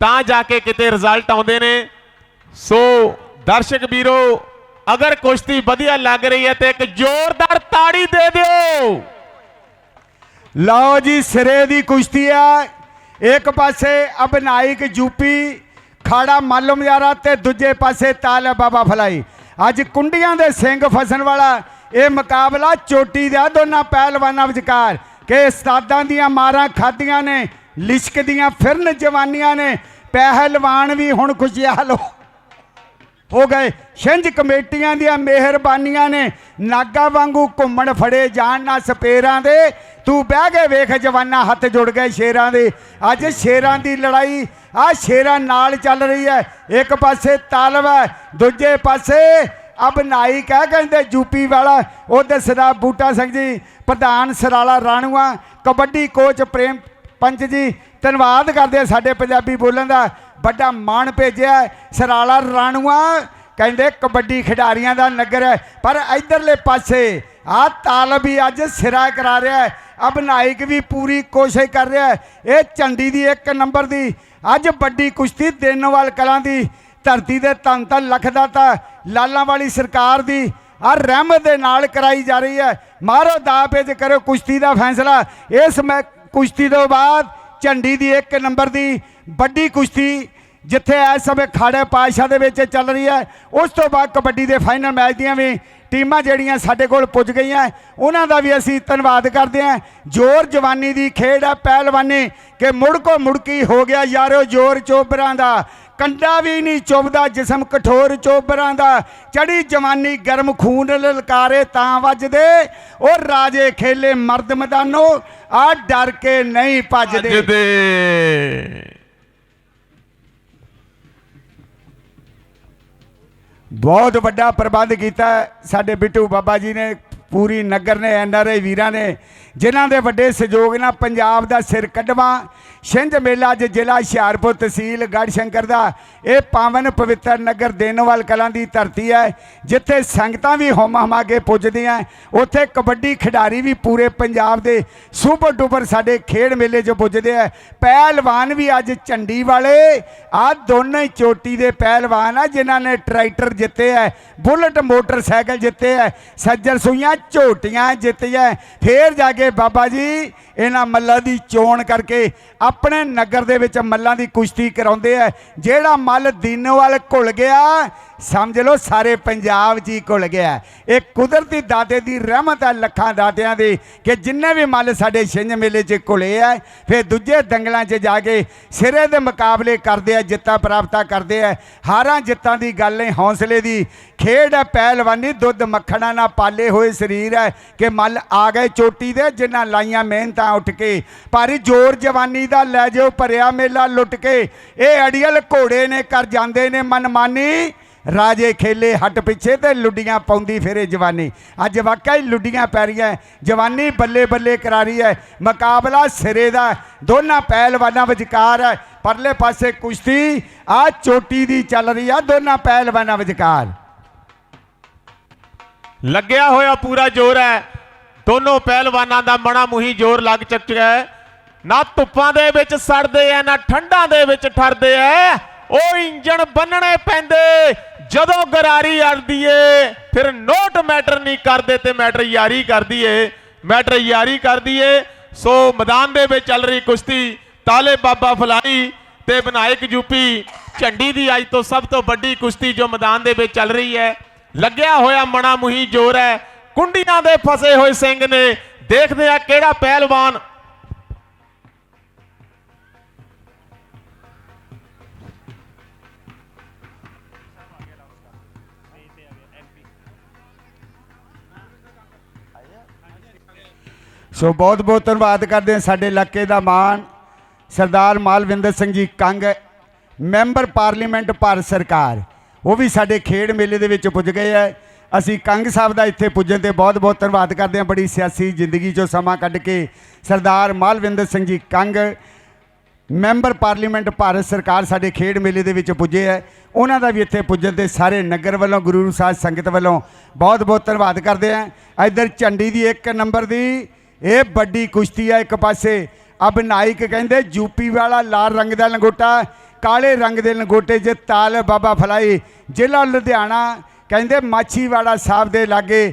B: ਤਾਂ ਜਾ ਕੇ ਕਿਤੇ ਰਿਜ਼ਲਟ ਆਉਂਦੇ ਨੇ। ਸੋ, ਦਰਸ਼ਕ ਵੀਰੋ ਅਗਰ ਕੁਸ਼ਤੀ ਵਧੀਆ ਲੱਗ ਰਹੀ ਹੈ ਤੇ ਇੱਕ ਜ਼ੋਰਦਾਰ ਤਾੜੀ ਦੇ ਦਿਓ।
A: ਲਓ ਜੀ, ਸਿਰੇ ਦੀ ਕੁਸ਼ਤੀ ਆ। ਇੱਕ ਪਾਸੇ ਅਬਨਾਇਕ ਯੂਪੀ, ਖਾੜਾ ਮਾਲੂਮ ਯਾਰਾ ਤੇ ਦੂਜੇ ਪਾਸੇ ਤਾਲ ਬਾਬਾ ਫਲਾਈ। ਅੱਜ ਕੁੰਡੀਆਂ ਦੇ ਸਿੰਘ ਫਸਣ ਵਾਲਾ ਇਹ ਮੁਕਾਬਲਾ ਚੋਟੀ ਦਾ ਦੋਨਾਂ ਪਹਿਲਵਾਨਾਂ ਵਿਚਕਾਰ। ਕਿ ਉਸਤਾਦਾਂ ਦੀਆਂ ਮਾਰਾਂ ਖਾਦੀਆਂ ਨੇ ਲਿਸ਼ਕਦੀਆਂ ਫਿਰਨ ਜਵਾਨੀਆਂ ਨੇ, ਪਹਿਲਵਾਨ ਵੀ ਹੁਣ ਖੁਸ਼ਹਾਲ ਹੋ ਹੋ ਗਏ। ਛਿੰਝ ਕਮੇਟੀਆਂ ਦੀਆਂ ਮਿਹਰਬਾਨੀਆਂ ਨੇ ਨਾਗਾ ਵਾਂਗੂ ਘੁੰਮਣ ਫੜੇ ਜਾਣ ਨਾ ਸਪੇਰਾਂ ਦੇ। ਤੂੰ ਬਹਿ ਕੇ ਵੇਖ ਜਵਾਨਾ ਹੱਥ ਜੁੜ ਗਏ ਸ਼ੇਰਾਂ ਦੇ। ਅੱਜ ਸ਼ੇਰਾਂ ਦੀ ਲੜਾਈ, ਆ ਸ਼ੇਰਾਂ ਨਾਲ ਚੱਲ ਰਹੀ ਹੈ। ਇੱਕ ਪਾਸੇ ਤਾਲਬ ਹੈ, ਦੂਜੇ ਪਾਸੇ ਅਬਨਾਈ ਕਹਿ ਕਹਿੰਦੇ ਯੂਪੀ ਵਾਲਾ। ਉਹ ਦੱਸਦਾ, ਬੂਟਾ ਸਿੰਘ ਜੀ, ਪ੍ਰਧਾਨ ਸਰਾਲਾ ਰਾਣੂਆ, ਕਬੱਡੀ ਕੋਚ ਪ੍ਰੇਮ ਪੰਚ ਜੀ ਧੰਨਵਾਦ ਕਰਦੇ ਆ ਸਾਡੇ ਪੰਜਾਬੀ ਬੋਲਣ ਦਾ। ਵੱਡਾ ਮਾਣ ਭੇਜਿਆ ਸਰਾਲਾ ਰਾਣੂਆ ਕਹਿੰਦੇ ਕਬੱਡੀ ਖਿਡਾਰੀਆਂ ਦਾ ਨਗਰ ਹੈ। ਪਰ ਇਧਰਲੇ ਪਾਸੇ ਆ ਤਾਲਬ ਵੀ ਅੱਜ ਸਿਰਾ ਕਰਾ ਰਿਹਾ ਹੈ। ਅਬਨਾਇਕ ਵੀ ਪੂਰੀ ਕੋਸ਼ਿਸ਼ ਕਰ ਰਿਹਾ ਹੈ। ਇਹ ਝੰਡੀ ਦੀ ਇੱਕ ਨੰਬਰ ਦੀ ਅੱਜ ਵੱਡੀ ਕੁਸ਼ਤੀ ਦੇਨੋਵਾਲ ਕਲਾਂ ਦੀ ਧਰਤੀ ਦੇ ਧੰਨ ਧੰਨ ਲਖਦਾ ਤਾਂ ਲਾਲਾਂ ਵਾਲੀ ਸਰਕਾਰ ਦੀ ਆ ਰਹਿਮਤ ਦੇ ਨਾਲ ਕਰਾਈ ਜਾ ਰਹੀ ਹੈ। ਮਾਰੋ ਦਾਪੇਜ ਕਰੋ ਕੁਸ਼ਤੀ ਦਾ ਫੈਸਲਾ। ਇਸ ਮੈਂ ਕੁਸ਼ਤੀ ਤੋਂ ਬਾਅਦ ਝੰਡੀ ਦੀ ਇੱਕ ਨੰਬਰ ਦੀ ਵੱਡੀ ਕੁਸ਼ਤੀ ਜਿੱਥੇ ਇਸ ਸਮੇਂ ਖਾੜੇ ਪਾਸ਼ਾ ਦੇ ਵਿੱਚ ਚੱਲ ਰਹੀ ਹੈ। ਉਸ ਤੋਂ ਬਾਅਦ ਕਬੱਡੀ ਦੇ ਫਾਈਨਲ ਮੈਚ ਦੀਆਂ ਵੀ ਟੀਮਾਂ ਜਿਹੜੀਆਂ ਸਾਡੇ ਕੋਲ ਪੁੱਜ ਗਈਆਂ। ਉਹਨਾਂ ਦਾ ਵੀ ਅਸੀਂ ਧੰਨਵਾਦ ਕਰਦੇ ਹਾਂ। ਜ਼ੋਰ ਜਵਾਨੀ ਦੀ ਖੇਡ ਹੈ, ਪਹਿਲਵਾਨੀ, ਕਿ ਮੁੜ ਕੋ ਮੁੜਕੀ ਹੋ ਗਿਆ। ਯਾਰੋ ਜ਼ੋਰ ਚੋਬਰਾਂ ਦਾ ਕੰਡਾ ਵੀ ਨਹੀਂ ਚੁੱਭਦਾ ਜਿਸਮ ਕਠੋਰ ਚੋਬਰਾਂ ਦਾ। ਚੜੀ ਜਵਾਨੀ ਗਰਮ ਖੂਨ ਲਲਕਾਰੇ ਤਾਂ ਵੱਜਦੇ। ਉਹ ਰਾਜੇ ਖੇਲੇ ਮਰਦ ਮੈਦਾਨੋ ਆ ਡਰ ਕੇ ਨਹੀਂ ਭੱਜਦੇ। ਬਹੁਤ ਵੱਡਾ ਪ੍ਰਬੰਧ ਕੀਤਾ ਸਾਡੇ ਬਿੱਟੂ ਬਾਬਾ ਜੀ ਨੇ ਪੂਰੀ ਨਗਰ ਨੇ ਐਨਆਰਆਈ ਵੀਰਾਂ ਨੇ। ਜਿਨ੍ਹਾਂ ਦੇ ਵੱਡੇ ਸਹਿਯੋਗ ਨਾਲ ਪੰਜਾਬ ਦਾ ਸਿਰ ਕੱਢਵਾ। ਛਿੰਝ ਮੇਲਾ ਅੱਜ ਜ਼ਿਲ੍ਹਾ ਹੁਸ਼ਿਆਰਪੁਰ ਤਹਿਸੀਲ ਗੜਸ਼ੰਕਰ ਦਾ। ਇਹ ਪਾਵਨ ਪਵਿੱਤਰ ਨਗਰ ਦੇਨੋਵਾਲ ਕਲਾਂ ਦੀ ਧਰਤੀ ਹੈ, ਜਿੱਥੇ ਸੰਗਤਾਂ ਵੀ ਹੋਮ ਹਮਾ ਕੇ ਪੁੱਜਦੀਆਂ ਉੱਥੇ ਕਬੱਡੀ ਖਿਡਾਰੀ ਵੀ ਪੂਰੇ ਪੰਜਾਬ ਦੇ ਸੁਪਰ ਡੁਪਰ ਸਾਡੇ ਖੇਡ ਮੇਲੇ 'ਚ ਪੁੱਜਦੇ ਆ ਪਹਿਲਵਾਨ ਵੀ ਅੱਜ ਝੰਡੀ ਵਾਲੇ ਆ ਦੋਨੇ ਚੋਟੀ ਦੇ ਪਹਿਲਵਾਨ ਆ, ਜਿਨ੍ਹਾਂ ਨੇ ਟਰੈਕਟਰ ਜਿੱਤੇ ਐ ਬੁਲਟ ਮੋਟਰਸਾਈਕਲ ਜਿੱਤੇ ਐ ਸੱਜਰ ਸੂਈਆਂ ਝੋਟੀਆਂ ਜਿੱਤੀਆਂ ਫੇਰ ਜਾ ਕੇ ਬਾਬਾ ਜੀ। ਇਹਨਾਂ ਮੱਲਾਂ ਦੀ ਚੋਣ ਕਰਕੇ ਆਪਣੇ ਨਗਰ ਦੇ ਵਿੱਚ ਮੱਲਾਂ ਦੀ ਕੁਸ਼ਤੀ ਕਰਾਉਂਦੇ ਐ ਜਿਹੜਾ ਮੱਲ ਦੀਨੋਵਾਲ ਘੁਲ ਗਿਆ, ਸਮਝ ਲਓ ਸਾਰੇ ਪੰਜਾਬ 'ਚ ਹੀ ਘੁਲ ਗਿਆ। ਇਹ ਕੁਦਰਤੀ ਦਾਤੇ ਦੀ ਰਹਿਮਤ ਹੈ ਲੱਖਾਂ ਦਾਤਿਆਂ ਦੀ ਕਿ ਜਿੰਨੇ ਵੀ ਮੱਲ ਸਾਡੇ ਛਿੰਝ ਮੇਲੇ 'ਚ ਘੁਲੇ ਆ, ਫਿਰ ਦੂਜੇ ਦੰਗਲਾਂ 'ਚ ਜਾ ਕੇ ਸਿਰੇ ਦੇ ਮੁਕਾਬਲੇ ਕਰਦੇ ਆ, ਜਿੱਤਾਂ ਪ੍ਰਾਪਤਾਂ ਕਰਦੇ ਆ। ਹਾਰਾਂ ਜਿੱਤਾਂ ਦੀ ਗੱਲ ਨਹੀਂ, ਹੌਸਲੇ ਦੀ। ਖੇਡ ਹੈ ਪਹਿਲਵਾਨੀ ਦੁੱਧ ਮੱਖਣਾ ਨਾਲ ਪਾਲੇ ਹੋਏ ਸਰੀਰ ਹੈ ਕਿ ਮੱਲ ਆ ਗਏ ਚੋਟੀ ਦੇ, ਜਿਨ੍ਹਾਂ ਲਾਈਆਂ ਮਿਹਨਤ ਉੱਠ ਕੇ ਪਰ ਜ਼ੋਰ ਜਵਾਨੀ ਦਾ ਲੈ ਜਾਓ, ਭਰਿਆ ਮੇਲਾ ਲੁੱਟ ਕੇ। ਇਹ ਅੜੀਅਲ ਘੋੜੇ ਨੇ, ਕਰ ਜਾਂਦੇ ਨੇ ਮਨਮਾਨੀ। ਰਾਜੇ ਖੇਲੇ ਹੱਟ ਪਿੱਛੇ ਤੇ ਲੁੱਡੀਆਂ ਪਾਉਂਦੀ ਫਿਰੇ ਜਵਾਨੀ। ਅੱਜ ਵਾਕਈ ਲੁੱਡੀਆਂ ਪੈ ਰਹੀਆਂ ਜਵਾਨੀ ਬੱਲੇ ਬੱਲੇ ਕਰਾਰੀ ਹੈ ਮੁਕਾਬਲਾ ਸਿਰੇ ਦਾ ਦੋਨਾਂ ਪਹਿਲਵਾਨਾਂ ਵਿਚਕਾਰ ਹੈ ਪਰਲੇ ਪਾਸੇ ਕੁਸ਼ਤੀ, ਆ ਚੋਟੀ ਦੀ ਚੱਲ ਰਹੀ ਆ ਦੋਨਾਂ ਪਹਿਲਵਾਨਾਂ ਵਿਚਕਾਰ।
B: ਲੱਗਿਆ ਹੋਇਆ ਪੂਰਾ ਜ਼ੋਰ ਹੈ ਦੋਨੋਂ ਪਹਿਲਵਾਨਾਂ ਦਾ ਮਣਾ ਮੁਹੀ ਜ਼ੋਰ ਲੱਗ ਚੁੱਕਿਆ ਹੈ। ਨਾ ਧੁੱਪਾਂ ਦੇ ਵਿੱਚ ਸੜਦੇ ਐ, ਨਾ ਠੰਡਾਂ ਦੇ ਵਿੱਚ ਠਰਦੇ ਐ। ਉਹ ਇੰਜਣ ਬੰਨਣੇ ਪੈਂਦੇ। ਜਦੋਂ ਗਰਾਰੀ ਅੜਦੀ ਏ, ਫਿਰ ਨੋਟ ਮੈਟਰ ਨਹੀਂ ਕਰਦੇ ਤੇ ਮੈਟਰ ਯਾਰੀ ਕਰਦੀ ਏ। ਮੈਟਰ ਯਾਰੀ ਕਰਦੀ ਏ। ਸੋ ਮੈਦਾਨ ਦੇ ਵਿੱਚ ਚੱਲ ਰਹੀ ਕੁਸ਼ਤੀ ਤਾਲੇ ਬਾਬਾ ਫਲਾਈ ਤੇ ਵਿਨਾਇਕ ਯੂਪੀ ਝੰਡੀ ਦੀ ਅੱਜ ਤੋਂ ਸਭ ਤੋਂ ਵੱਡੀ ਕੁਸ਼ਤੀ ਜੋ ਮੈਦਾਨ ਦੇ ਵਿੱਚ ਚੱਲ ਰਹੀ ਹੈ। ਲੱਗਿਆ ਹੋਇਆ ਮਣਾ ਮੁਹੀ ਜ਼ੋਰ ਹੈ। ਕੁੰਡੀਆਂ ਦੇ ਫਸੇ ਹੋਏ ਸਿੰਘ ਨੇ, ਦੇਖਦੇ ਆ ਕਿਹੜਾ ਪਹਿਲਵਾਨ
A: ਸੋ ਬਹੁਤ ਬਹੁਤ ਧੰਨਵਾਦ ਕਰਦੇ ਹਾਂ ਸਾਡੇ ਇਲਾਕੇ ਦਾ ਮਾਨ ਸਰਦਾਰ ਮਾਲਵਿੰਦਰ ਸਿੰਘ ਜੀ ਕੰਗ, ਮੈਂਬਰ ਪਾਰਲੀਮੈਂਟ ਭਾਰਤ ਸਰਕਾਰ। ਉਹ ਵੀ ਸਾਡੇ ਖੇਡ ਮੇਲੇ ਦੇ ਵਿੱਚ ਪੁੱਜ ਗਏ ਹੈ। ਅਸੀਂ ਕੰਗ ਸਾਹਿਬ ਦਾ ਇੱਥੇ ਪੁੱਜਣ ਤੇ ਬਹੁਤ ਬਹੁਤ ਧੰਨਵਾਦ ਕਰਦੇ ਹਾਂ। ਬੜੀ ਸਿਆਸੀ ਜ਼ਿੰਦਗੀ ਚੋਂ ਸਮਾਂ ਕੱਢ ਕੇ ਸਰਦਾਰ ਮਾਲਵਿੰਦਰ ਸਿੰਘ ਜੀ ਕੰਗ, ਮੈਂਬਰ ਪਾਰਲੀਮੈਂਟ ਭਾਰਤ ਸਰਕਾਰ ਸਾਡੇ ਖੇਡ ਮੇਲੇ ਦੇ ਵਿੱਚ ਪੁੱਜੇ ਹੈ। ਉਹਨਾਂ ਦਾ ਵੀ ਇੱਥੇ ਪੁੱਜਣ ਤੇ ਸਾਰੇ ਨਗਰ ਵੱਲੋਂ, ਗੁਰੂ ਸਾਹਿਬ ਸੰਗਤ ਵੱਲੋਂ ਬਹੁਤ ਬਹੁਤ ਧੰਨਵਾਦ ਕਰਦੇ ਹਾਂ। ਇੱਧਰ ਝੰਡੀ ਦੀ ਇੱਕ ਨੰਬਰ ਦੀ, ਇਹ ਵੱਡੀ ਕੁਸ਼ਤੀ ਹੈ ਇੱਕ ਪਾਸੇ। ਅਬ ਨਾਇਕ ਕਹਿੰਦੇ, ਯੂਪੀ ਵਾਲਾ ਲਾਲ ਰੰਗ ਦਾ ਲੰਗੋਟਾ, ਕਾਲੇ ਰੰਗ ਦੇ ਲੰਗੋਟੇ 'ਚ ਤਾਲ ਬਾਬਾ ਫਲਾਈ, ਜ਼ਿਲ੍ਹਾ ਲੁਧਿਆਣਾ ਕਹਿੰਦੇ ਮਾਛੀਵਾੜਾ ਸਾਹਿਬ ਦੇ ਲਾਗੇ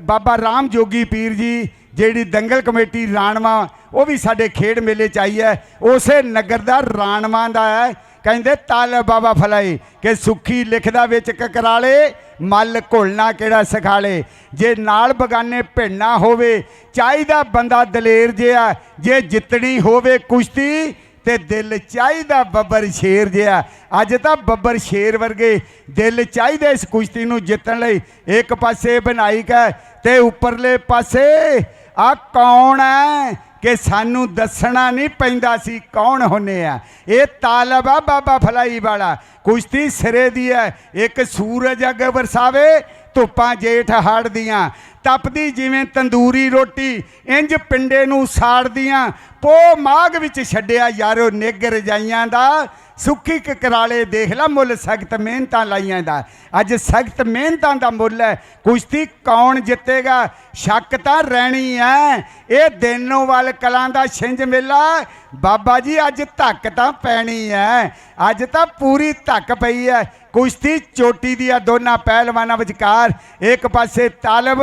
A: ਬਾਬਾ ਰਾਮ ਜੋਗੀ ਪੀਰ ਜੀ, ਜਿਹੜੀ ਦੰਗਲ ਕਮੇਟੀ ਰਾਣਵਾ, ਉਹ ਵੀ ਸਾਡੇ ਖੇਡ ਮੇਲੇ ਚ ਆਈ ਹੈ। ਉਸੇ ਨਗਰ ਦਾ ਰਾਣਵਾ ਦਾ ਹੈ। ਕਹਿੰਦੇ ਤਾਲ ਬਾਬਾ ਫਲਾਈ, ਕਿ ਸੁੱਖੀ ਲਿਖਦਾ ਵਿੱਚ ਕਕਰਾਲੇ, ਮੱਲ ਘੁਲਣਾ ਕਿਹੜਾ ਸਿਖਾਲੇ। ਜੇ ਨਾਲ ਬਗਾਨੇ ਭਿੰਨਾ ਹੋਵੇ, ਚਾਹੀਦਾ ਬੰਦਾ ਦਲੇਰ ਜਿਹਾ, ਜੇ ਜਿੱਤਣੀ ਹੋਵੇ ਕੁਸ਼ਤੀ ਤੇ ਦਿਲ ਚਾਹੀਦਾ ਬੱਬਰ ਸ਼ੇਰ ਜਿਹਾ। ਅੱਜ ਤਾਂ ਬੱਬਰ ਸ਼ੇਰ ਵਰਗੇ ਦਿਲ ਚਾਹੀਦੇ ਇਸ ਕੁਸ਼ਤੀ ਨੂੰ ਜਿੱਤਣ ਲਈ। ਇੱਕ ਪਾਸੇ ਬਣਾਈ ਹੈ ਤੇ ਉੱਪਰਲੇ ਪਾਸੇ ਆ ਕੌਣ ਹੈ ਕਿ ਸਾਨੂੰ ਦੱਸਣਾ ਨਹੀਂ ਪੈਂਦਾ ਸੀ ਕੌਣ ਹੁੰਨੇ ਆ। ਇਹ ਤਾਲਬ ਆ ਬਾਬਾ ਫਲਾਈ ਵਾਲਾ। ਕੁਸ਼ਤੀ ਸਿਰੇ ਦੀ ਹੈ। ਇੱਕ ਸੂਰਜ ਅੱਗ ਵਰਸਾਵੇ ਧੁੱਪਾਂ ਜੇਠ ਹਾੜਦੀਆਂ, ਤਪਦੀ ਜਿਵੇਂ ਤੰਦੂਰੀ ਰੋਟੀ, ਇੰਜ ਪਿੰਡੇ ਨੂੰ ਸਾੜਦੀਆਂ ਪੋ ਮਾਗ ਵਿੱਚ ਛੱਡਿਆ ਯਾਰੋ ਨਿੱਘ ਰਜਾਈਆਂ ਦਾ, ਸੁੱਖੀ ਕਕਰਾਲੇ ਦੇਖ ਲਾ ਮੁੱਲ ਸਖਤ ਮਿਹਨਤਾਂ ਲਾਈਆਂ ਦਾ। ਅੱਜ ਸਖਤ ਮਿਹਨਤਾਂ ਦਾ ਮੁੱਲ ਹੈ, ਕੁਸ਼ਤੀ ਕੌਣ ਜਿੱਤੇਗਾ? ਸ਼ੱਕ ਤਾਂ ਰਹਿਣੀ ਹੈ ਇਹ ਦੇਨੋਵਾਲ ਕਲਾਂ ਦਾ ਛਿੰਝ ਮੇਲਾ, ਬਾਬਾ ਜੀ ਅੱਜ ਧੱਕ ਤਾਂ ਪੈਣੀ ਹੈ ਅੱਜ ਤਾਂ ਪੂਰੀ ਧੱਕ ਪਈ ਹੈ ਕੁਸ਼ਤੀ ਚੋਟੀ ਦੀਆਂ ਦੋਨਾਂ ਪਹਿਲਵਾਨਾਂ ਵਿਚਕਾਰ ਇੱਕ ਪਾਸੇ ਤਾਲਬ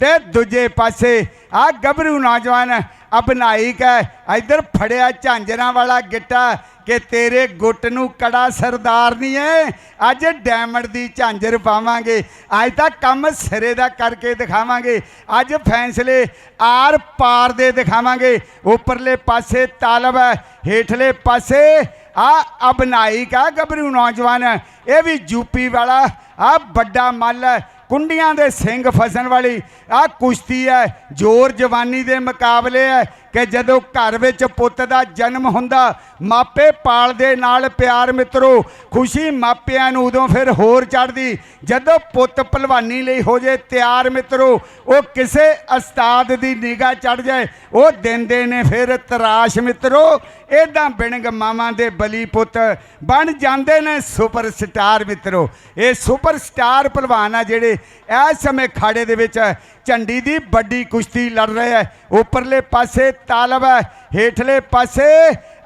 A: ਤੇ ਦੂਜੇ ਪਾਸੇ ਆ ਗੱਭਰੂ ਨੌਜਵਾਨ ਅਬਨਾਈਕ ਹੈ। ਇੱਧਰ ਫੜਿਆ ਝਾਂਜਰਾਂ ਵਾਲਾ ਗਿੱਟਾ ਕਿ ਤੇਰੇ ਗੁੱਟ ਨੂੰ ਕੜਾ ਸਰਦਾਰ ਨਹੀਂ ਹੈ ਅੱਜ ਡਾਇਮੰਡ ਦੀ ਝਾਂਜਰ ਪਾਵਾਂਗੇ। ਅੱਜ ਤਾਂ ਕੰਮ ਸਿਰੇ ਦਾ ਕਰਕੇ ਦਿਖਾਵਾਂਗੇ। ਅੱਜ ਫੈਸਲੇ ਆਰ ਪਾਰ ਦੇ ਦਿਖਾਵਾਂਗੇ। ਉੱਪਰਲੇ ਪਾਸੇ ਤਾਲਬ ਹੈ, ਹੇਠਲੇ ਪਾਸੇ ਆ ਅਬਨਾਈਕ ਆ ਗੱਭਰੂ ਨੌਜਵਾਨ ਹੈ, ਇਹ ਵੀ ਯੂਪੀ ਵਾਲਾ ਆ ਵੱਡਾ ਮੱਲ ਹੈ ਕੁੰਡੀਆਂ ਦੇ ਸਿੰਘ ਫਸਣ ਵਾਲੀ ਆ ਕੁਸ਼ਤੀ ਹੈ ਜੋਰ ਜਵਾਨੀ ਦੇ ਮੁਕਾਬਲੇ ਹੈ ਕਿ ਜਦੋਂ ਘਰ ਵਿੱਚ ਪੁੱਤ ਦਾ ਜਨਮ ਹੁੰਦਾ, ਮਾਪੇ ਪਾਲਦੇ ਨਾਲ ਪਿਆਰ ਮਿੱਤਰੋ, ਖੁਸ਼ੀ ਮਾਪਿਆਂ ਨੂੰ ਉਦੋਂ ਫਿਰ ਹੋਰ ਚੜਦੀ ਜਦੋਂ ਪੁੱਤ ਭਲਵਾਨੀ ਲਈ ਹੋ ਜੇ ਤਿਆਰ ਮਿੱਤਰੋ, ਉਹ ਕਿਸੇ ਉਸਤਾਦ ਦੀ ਨਿਗਾਹ ਚੜ ਜਾਏ, ਉਹ ਦਿੰਦੇ ਨੇ ਫਿਰ ਤਰਾਸ਼ ਮਿੱਤਰੋ। ਇਦਾਂ ਬਿਣਗ ਮਾਵਾਂ ਦੇ ਬਲੀ ਪੁੱਤ ਬਣ ਜਾਂਦੇ ਨੇ ਸੁਪਰ ਸਟਾਰ ਮਿੱਤਰੋ। ਇਹ ਸੁਪਰ ਸਟਾਰ ਪਹਿਲਵਾਨ ਆ ਜਿਹੜੇ ਇਸ ਸਮੇਂ ਖਾੜੇ ਦੇ ਵਿੱਚ ਝੰਡੀ ਦੀ ਵੱਡੀ ਕੁਸ਼ਤੀ ਲੜ ਰਹੇ ਹੈ ਉੱਪਰਲੇ ਪਾਸੇ ਤਾਲਬ ਹੈ। ਹੇਠਲੇ ਪਾਸੇ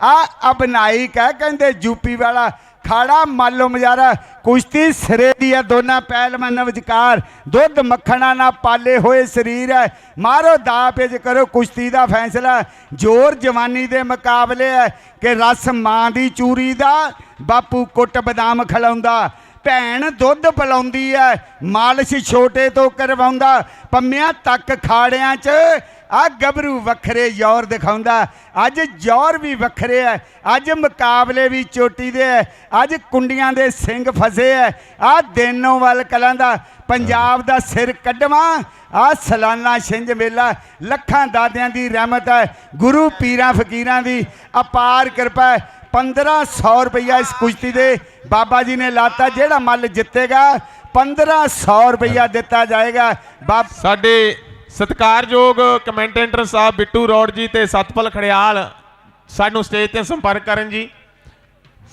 A: ਆ ਅਬਨਾਈਕ ਹੈ ਕਹਿੰਦੇ ਯੂਪੀ ਵਾਲਾ ਖਾੜਾ ਮਾਲੋ ਮਜਾਰਾ। ਕੁਸ਼ਤੀ ਸਿਰੇ ਦੀ ਹੈ ਦੋਨਾਂ ਪਹਿਲਵਾਨਾਂ ਵਿਚਕਾਰ। ਦੁੱਧ ਮੱਖਣਾ ਨਾਲ ਪਾਲੇ ਹੋਏ ਸਰੀਰ ਹੈ। ਮਾਰੋ ਦਾ ਪੇਜ ਕਰੋ, ਕੁਸ਼ਤੀ ਦਾ ਫੈਸਲਾ। ਜੋਰ ਜਵਾਨੀ ਦੇ ਮੁਕਾਬਲੇ ਹੈ ਕਿ ਰਸ ਮਾਂ ਦੀ ਚੂਰੀ ਦਾ, ਬਾਪੂ ਕੁੱਟ ਬਦਾਮ ਖਲਾਉਂਦਾ। ਭੈਣ ਦੁੱਧ ਪਿਲਾਉਂਦੀ ਐ, ਮਾਲਿਸ਼ ਛੋਟੇ ਤੋਂ ਕਰਵਾਉਂਦਾ, ਪੰਮਿਆਂ ਤੱਕ ਖਾੜਿਆਂ 'ਚ, ਆ ਗੱਭਰੂ ਵੱਖਰੇ ਜ਼ੋਰ ਦਿਖਾਉਂਦਾ, ਅੱਜ ਜ਼ੋਰ ਵੀ ਵੱਖਰੇ ਐ, ਅੱਜ ਮੁਕਾਬਲੇ ਵੀ ਚੋਟੀ ਦੇ ਐ, ਅੱਜ ਕੁੰਡੀਆਂ ਦੇ ਸਿੰਘ ਫਸੇ ਐ, ਆ ਦੇਨੋਵਾਲ ਕਲਾਂ ਦਾ, ਪੰਜਾਬ ਦਾ ਸਿਰ ਕੱਢਵਾਂ, ਆ ਸਲਾਨਾ ਛਿੰਝ ਮੇਲਾ, ਲੱਖਾਂ ਦਾਦਿਆਂ ਦੀ ਰਹਿਮਤ ਹੈ ਗੁਰੂ ਪੀਰਾਂ ਫਕੀਰਾਂ ਦੀ ਅਪਾਰ ਕਿਰਪਾ ਹੈ 1500 ਰੁਪਈਆ ਇਸ ਕੁਸ਼ਤੀ ਦੇ ਬਾਬਾ ਜੀ ਨੇ ਲਾਤਾ, ਜਿਹੜਾ ਮੱਲ ਜਿੱਤੇਗਾ 1500 ਰੁਪਈਆ ਦਿੱਤਾ ਜਾਏਗਾ। ਬਾਬ
B: ਸਾਡੇ ਸਤਿਕਾਰਯੋਗ ਕਮੈਂਟੇਟਰ ਸਾਹਿਬ ਬਿੱਟੂ ਰੋਡ ਜੀ ਤੇ ਸਤਪਲ ਖੜਿਆਲ ਸਾਨੂੰ ਸਟੇਜ ਤੇ ਸੰਪਰਕ ਕਰਨ ਜੀ।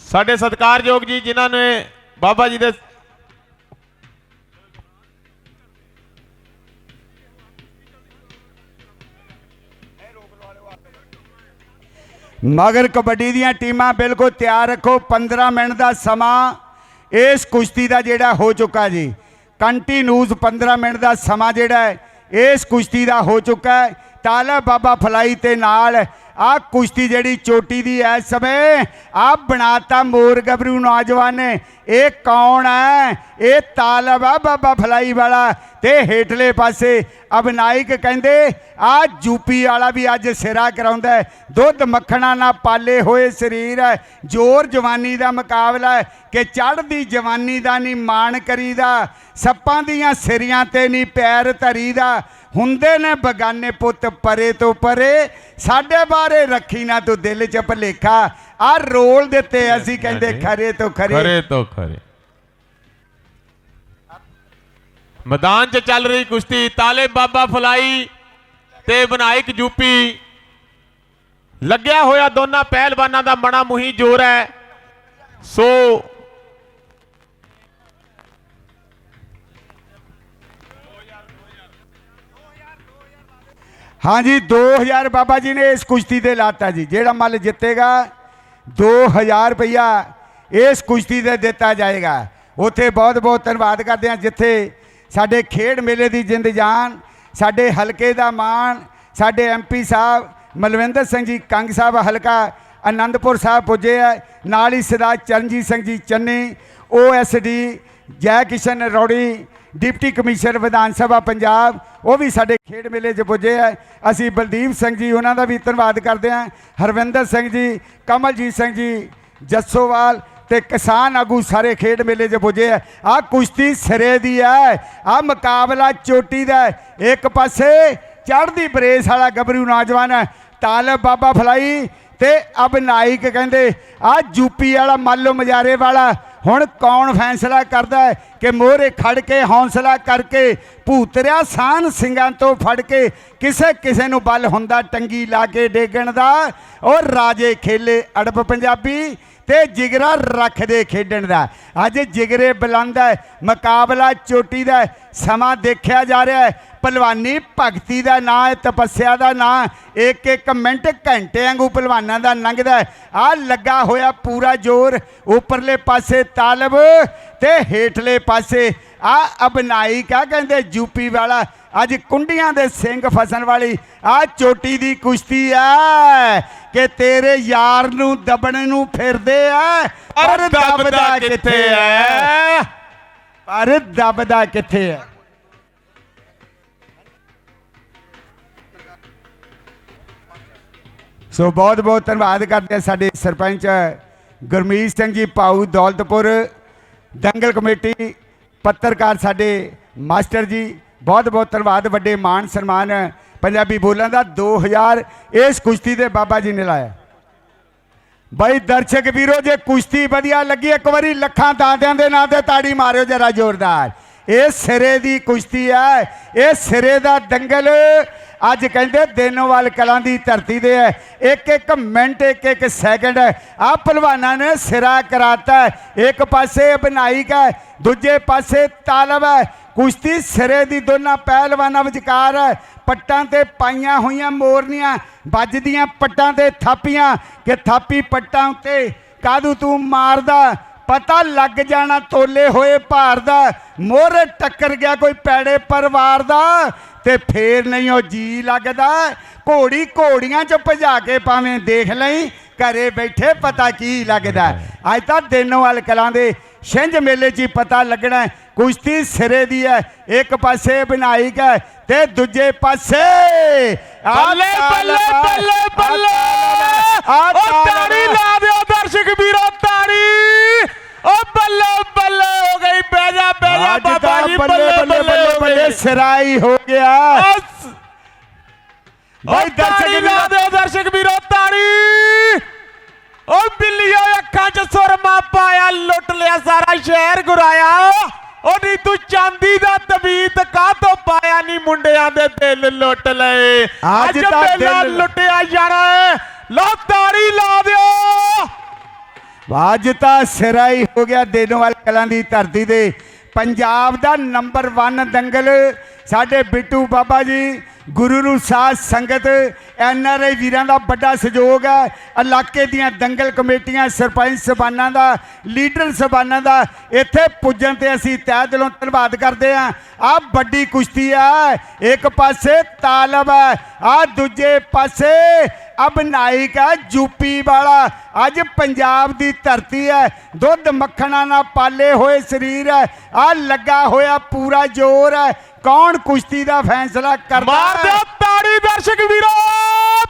B: ਸਾਡੇ ਸਤਿਕਾਰਯੋਗ ਜੀ, ਜਿਨ੍ਹਾਂ ਨੇ ਬਾਬਾ ਜੀ ਦੇ
A: ਮਗਰ ਕਬੱਡੀ ਦੀਆਂ ਟੀਮਾਂ ਬਿਲਕੁਲ ਤਿਆਰ ਰੱਖੋ 15 ਮਿੰਟ ਦਾ ਸਮਾਂ। ਇਸ ਕੁਸ਼ਤੀ ਦਾ ਜਿਹੜਾ ਹੋ ਚੁੱਕਾ ਜੀ ਕੰਟੀਨਿਊਸ 15 ਮਿੰਟ ਦਾ ਸਮਾਂ ਜਿਹੜਾ ਹੈ, ਇਸ ਕੁਸ਼ਤੀ ਦਾ ਹੋ ਚੁੱਕਾ ਹੈ। ਤਾਲਾ ਬਾਬਾ ਫਲਾਈ ਤੇ ਨਾਲ ਆ ਕੁਸ਼ਤੀ ਜਿਹੜੀ ਚੋਟੀ ਦੀ ਐ ਸਮੇਂ, ਆ ਬਣਾਤਾ ਮੋਰ ਗੱਭਰੂ ਨੌਜਵਾਨ। ਨੇ ਇਹ ਕੌਣ ਹੈ ਇਹ ਤਾਲਬ ਆ ਬਾਬਾ ਫਲਾਈ ਵਾਲਾ। ਤੇ ਹੇਠਲੇ ਪਾਸੇ ਅਬਨਾਇਕ ਕਹਿੰਦੇ, ਆ ਯੂਪੀ ਵਾਲਾ ਵੀ ਅੱਜ ਸਿਰਾ ਕਰਾਉਂਦਾ ਦੁੱਧ ਮੱਖਣਾ ਨਾਲ ਪਾਲੇ ਹੋਏ ਸਰੀਰ ਹੈ ਜੋਰ ਜਵਾਨੀ ਦਾ ਮੁਕਾਬਲਾ ਹੈ ਕਿ ਚੜ੍ਹਦੀ ਜਵਾਨੀ ਦਾ ਨਹੀਂ ਮਾਣ ਕਰੀਦਾ। ਸੱਪਾਂ ਦੀਆਂ ਸਿਰੀਆਂ ਤੇ ਨਹੀਂ ਪੈਰ ਧਰੀਦਾ। ਹੁੰਦੇ ਨੇ ਬਗਾਨੇ ਪੁੱਤ ਪਰੇ ਤੋਂ ਪਰੇ। ਸਾਡੇ ਬਾਰੇ ਰੱਖੀ ਨਾ ਤੂੰ ਦਿਲ 'ਚ ਭਲੇਖਾ। ਆ ਰੋਲ ਦਿੱਤੇ ਅਸੀਂ ਕਹਿੰਦੇ ਖਰੇ ਤੋਂ ਖਰੇ।
B: ਖਰੇ ਤੋਂ ਖਰੇ। ਮੈਦਾਨ 'ਚ ਚੱਲ ਰਹੀ ਕੁਸ਼ਤੀ ਤਾਲੇ ਬਾਬਾ ਫਲਾਈ ਤੇ ਵਿਨਾਇਕ ਯੂਪੀ। ਲੱਗਿਆ ਹੋਇਆ ਦੋਨਾਂ ਪਹਿਲਵਾਨਾਂ ਦਾ ਮਣਾ ਮੁਹੀ ਜ਼ੋਰ ਹੈ। ਸੋ
A: ਹਾਂਜੀ 2000 ਬਾਬਾ ਜੀ ਨੇ ਇਸ ਕੁਸ਼ਤੀ ਤੇ ਲਾਤਾ ਜੀ। ਜਿਹੜਾ ਮੱਲ ਜਿੱਤੇਗਾ 2000 ਰੁਪਇਆ ਇਸ ਕੁਸ਼ਤੀ ਤੇ ਦਿੱਤਾ ਜਾਏਗਾ। ਉੱਥੇ ਬਹੁਤ ਬਹੁਤ ਧੰਨਵਾਦ ਕਰਦੇ ਹਾਂ। ਜਿੱਥੇ ਸਾਡੇ ਖੇਡ ਮੇਲੇ ਦੀ ਜਿੰਦ ਜਾਨ, ਸਾਡੇ ਹਲਕੇ ਦਾ ਮਾਣ, ਸਾਡੇ ਐਮਪੀ ਸਾਹਿਬ, ਮਲਵਿੰਦਰ ਸਿੰਘ ਜੀ, ਕੰਗ ਸਾਹਿਬ ਹਲਕਾ ਆਨੰਦਪੁਰ ਸਾਹਿਬ ਪੁੱਜੇ ਹੈ ਨਾਲ ਹੀ ਸਰਦਾਰ ਚਰਨਜੀਤ ਸਿੰਘ ਜੀ ਚੰਨੀ ਓਐਸਡੀ ਜੈ ਕਿਸ਼ਨ ਰੌੜੀ ਡਿਪਟੀ ਕਮਿਸ਼ਨਰ ਵਿਧਾਨ ਸਭਾ ਪੰਜਾਬ, ਉਹ ਵੀ ਸਾਡੇ ਖੇਡ ਮੇਲੇ 'ਚ ਪੁੱਜੇ ਆ। ਅਸੀਂ ਬਲਦੀਪ ਸਿੰਘ ਜੀ, ਉਹਨਾਂ ਦਾ ਵੀ ਧੰਨਵਾਦ ਕਰਦੇ ਹਾਂ। ਹਰਵਿੰਦਰ ਸਿੰਘ ਜੀ, ਕਮਲਜੀਤ ਸਿੰਘ ਜੀ, ਜੱਸੋਵਾਲ ਤੇ ਕਿਸਾਨ ਆਗੂ ਸਾਰੇ ਖੇਡ ਮੇਲੇ 'ਚ ਪੁੱਜੇ ਆ। ਆ ਕੁਸ਼ਤੀ ਸਿਰੇ ਦੀ ਹੈ ਆ ਮੁਕਾਬਲਾ ਚੋਟੀ ਦਾ ਇੱਕ ਪਾਸੇ ਚੜ੍ਹਦੀ ਬਰੇਸ ਵਾਲਾ ਗੱਭਰੂ ਨੌਜਵਾਨ ਹੈ, ਤਾਲਬ ਬਾਬਾ ਫਲਾਈ ਤੇ ਅਬ ਨਾਈਕ ਕਹਿੰਦੇ ਆ ਯੂਪੀ ਵਾਲਾ ਮਾਲੋ ਮਜਾਰੇ ਵਾਲਾ ਹੁਣ ਕੌਣ ਫੈਸਲਾ ਕਰਦਾ ਹੈ ਕਿ ਮੋਹਰੇ ਖੜ ਕੇ ਹੌਸਲਾ ਕਰਕੇ ਭੂਤਰਿਆ ਸਾਨ ਸਿੰਘਾਂ ਤੋਂ ਫੜ ਕੇ ਕਿਸੇ ਕਿਸੇ ਨੂੰ ਬਲ ਹੁੰਦਾ ਟੰਗੀ ਲਾ ਕੇ ਡੇਗਣ ਦਾ? ਉਹ ਰਾਜੇ ਖੇਲੇ ਅੜਬ ਪੰਜਾਬੀ ਤੇ ਜਿਗਰਾ ਰੱਖਦੇ ਖੇਡਣ ਦਾ। ਅੱਜ ਜਿਗਰੇ ਬੁਲੰਦ ਹੈ, ਮੁਕਾਬਲਾ ਚੋਟੀ ਦਾ ਸਮਾਂ ਦੇਖਿਆ ਜਾ ਰਿਹਾ ਹੈ। ਪਹਿਲਵਾਨੀ ਭਗਤੀ ਦਾ ਨਾਂ ਹੈ ਤਪੱਸਿਆ ਦਾ ਨਾਂ ਇੱਕ ਇੱਕ ਮਿੰਟ ਘੰਟੇ ਵਾਂਗੂ ਪਹਿਲਵਾਨਾਂ ਦਾ ਲੰਘਦਾ ਆ ਲੱਗਾ ਹੋਇਆ ਪੂਰਾ ਜ਼ੋਰ ਉੱਪਰਲੇ ਪਾਸੇ ਤਾਲਬ ਤੇ ਹੇਠਲੇ ਪਾਸੇ। ਆ ਅਬਨਾਈ ਕਾ ਕਹਿੰਦੇ ਯੂਪੀ ਵਾਲਾ ਅੱਜ ਕੁੰਡੀਆਂ ਦੇ ਸਿੰਘ ਫਸਣ ਵਾਲੀ। ਆ ਚੋਟੀ ਦੀ ਕੁਸ਼ਤੀ ਆ ਕਿ ਤੇਰੇ ਯਾਰ ਨੂੰ ਦਬਣ ਨੂੰ ਫਿਰਦੇ ਆ
B: ਪਰ ਦਬਦਾ ਕਿੱਥੇ ਹੈ
A: ਪਰ ਦਬਦਾ ਕਿੱਥੇ ਹੈ ਸੋ ਬਹੁਤ ਬਹੁਤ ਧੰਨਵਾਦ ਕਰਦੇ ਹਾਂ ਸਾਡੇ ਸਰਪੰਚ ਗੁਰਮੀਤ ਸਿੰਘ ਜੀ ਪਾਉ ਦੌਲਤਪੁਰ, ਦੰਗਲ ਕਮੇਟੀ, ਪੱਤਰਕਾਰ ਸਾਡੇ ਮਾਸਟਰ ਜੀ, ਬਹੁਤ ਬਹੁਤ ਧੰਨਵਾਦ, ਵੱਡੇ ਮਾਣ ਸਨਮਾਨ ਪੰਜਾਬੀ ਬੋਲਾਂ ਦਾ 2000 ਇਸ ਕੁਸ਼ਤੀ ਦੇ ਬਾਬਾ ਜੀ ਨੇ ਲਾਇਆ। ਬਾਈ ਦਰਸ਼ਕ ਵੀਰੋ, ਜੇ ਕੁਸ਼ਤੀ ਵਧੀਆ ਲੱਗੀ, ਇੱਕ ਵਾਰੀ ਲੱਖਾਂ ਦਾਦਿਆਂ ਦੇ ਨਾਂ ਤੇ ਤਾੜੀ ਮਾਰਿਓ ਜਰਾ ਜ਼ੋਰਦਾਰ। ਇਹ ਸਿਰੇ ਦੀ ਕੁਸ਼ਤੀ ਹੈ ਇਹ ਸਿਰੇ ਦਾ ਦੰਗਲ। ਅੱਜ ਕਹਿੰਦੇ ਦੇਨੋਵਾਲ ਕਲਾਂ ਦੀ ਧਰਤੀ ਦੇ ਹੈ। ਇੱਕ ਇੱਕ ਮਿੰਟ, ਇੱਕ ਇੱਕ ਸੈਕਿੰਡ। ਆ ਪਹਿਲਵਾਨਾਂ ਨੇ ਸਿਰਾ ਕਰਾਤਾ। ਇੱਕ ਪਾਸੇ ਬਣਾਈ ਹੈ, ਦੂਜੇ ਪਾਸੇ ਤਾਲਬ ਹੈ। ਕੁਸ਼ਤੀ ਸਿਰੇ ਦੀ ਦੋਨਾਂ ਪਹਿਲਵਾਨਾਂ ਵਿਚਕਾਰ ਹੈ। ਪੱਟਾਂ ਤੇ ਪਾਈਆਂ ਹੋਈਆਂ ਮੋਰਨੀਆਂ, ਵੱਜਦੀਆਂ ਪੱਟਾਂ ਤੇ ਥਾਪੀਆਂ। ਕਿ ਥਾਪੀ ਪੱਟਾਂ ਉੱਤੇ ਕਾਦੂ ਤੂੰ ਮਾਰਦਾ? ਪਤਾ ਲੱਗ ਜਾਣਾ ਤੋਲੇ ਹੋਏ ਭਾਰ ਦਾ। ਮੋਹਰੇ ਟੱਕਰ ਗਿਆ ਕੋਈ ਪੈੜੇ ਪਰਿਵਾਰ ਦਾ। ਤੇ ਫੇਰ ਨਹੀਂ ਉਹ ਜੀ ਲੱਗਦਾ। ਘੋੜੀ ਘੋੜੀਆਂ ਚ ਭਜਾ ਕੇ ਪਾਵੇਂ ਦੇਖ ਲਈ। ਘਰੇ ਬੈਠੇ ਪਤਾ ਕੀ ਲੱਗਦਾ। ਅੱਜ ਤਾਂ ਦੇਨੋਵਾਲ ਕਲਾਂ ਦੇ ਛਿੰਝ ਮੇਲੇ 'ਚ ਪਤਾ ਲੱਗਣਾ ਕੁਸ਼ਤੀ ਸਿਰੇ ਦੀ ਹੈ। ਇੱਕ ਪਾਸੇ ਬਣਾਈ ਹੈ ਤੇ ਦੂਜੇ ਪਾਸੇ
B: ਬੱਲੇ ਬੱਲੇ ਬੱਲੇ ਬੱਲੇ। ਉਹ ਤਾੜੀ। ਲਾ ਦਿਓ ਦਰਸ਼ਕ ਵੀਰੋ ਤਾੜੀ। ਉਹ ਬੱਲੇ ਬੱਲੇ ਹੋ ਗਈ ਬਹਿ ਜਾ ਬਹਿ ਜਾ
A: ਅੱਜ
B: ਬਾਬਾ ਜੀ
A: ਬੱਲੇ ਬੱਲੇ ਬੱਲੇ। ਸਿਰਾਈ ਹੋ ਗਿਆ।
B: ਉਹ
A: ਦਰਸ਼ਕ
B: ਲਾ ਦਿਓ ਦਰਸ਼ਕ ਵੀਰੋ ਤਾੜੀ। ਉਹ ਬਿੱਲੀਓ ਅੱਖਾਂ 'ਚ ਸੁਰਮਾ ਪਾਇਆ ਲੁੱਟ ਲਿਆ ਸਾਰਾ ਸ਼ਹਿਰ ਗੁਰਾਇਆ। ਉਹ ਨੀ ਤੂੰ ਚਾਂਦੀ ਦਾ ਤਬੀਤ ਕਾਹਤੋਂ ਪਾਇਆ ਨਹੀਂ ਮੁੰਡਿਆਂ ਦੇ ਦਿਲ ਲੁੱਟ ਲਏ।
A: ਅੱਜ ਤਾਂ ਦਿਲ-
B: ਲੁੱਟਿਆ ਯਾਰ ਲੋ ਤਾੜੀ ਲਾ ਦਿਓ।
A: ਅੱਜ ਤਾਂ ਸਿਰਾਈ ਹੋ ਗਿਆ ਦੇਨੋਵਾਲ ਕਲਾਂ ਦੀ ਧਰਤੀ ਦੇ ਪੰਜਾਬ ਦਾ ਨੰਬਰ 1 ਦੰਗਲ ਸਾਡੇ ਬਿੱਟੂ ਬਾਬਾ ਜੀ, ਗੁਰੂ ਨੂੰ ਸਾਧ ਸੰਗਤ, ਐਨ ਆਰ ਆਈ ਵੀਰਾਂ ਦਾ ਵੱਡਾ ਸਹਿਯੋਗ ਹੈ। ਇਲਾਕੇ ਦੀਆਂ ਦੰਗਲ ਕਮੇਟੀਆਂ, ਸਰਪੰਚ ਸਬਾਨਾਂ ਦਾ, ਲੀਡਰ ਸਬਾਨਾਂ ਦਾ, ਇੱਥੇ ਪੁੱਜਣ ਤੇ ਅਸੀਂ ਤਹਿ ਦਿਲੋਂ ਧੰਨਵਾਦ ਕਰਦੇ ਹਾਂ। ਆ ਵੱਡੀ ਕੁਸ਼ਤੀ ਆ ਇੱਕ ਪਾਸੇ ਤਾਲਬ ਹੈ, ਆ ਦੂਜੇ ਪਾਸੇ ਅਬ ਨਾਇਕ ਹੈ ਯੂਪੀ ਵਾਲਾ। ਅੱਜ ਪੰਜਾਬ ਦੀ ਧਰਤੀ ਹੈ ਦੁੱਧ ਮੱਖਣਾ ਨਾਲ ਪਾਲੇ ਹੋਏ ਸਰੀਰ ਹੈ ਆ ਲੱਗਾ ਹੋਇਆ ਪੂਰਾ ਜ਼ੋਰ ਹੈ ਕੌਣ ਕੁਸ਼ਤੀ ਦਾ ਫੈਸਲਾ ਕਰਦਾ
B: ਮਾਰ ਤਾੜੀ ਦਰਸ਼ਕ ਵੀਰੋ।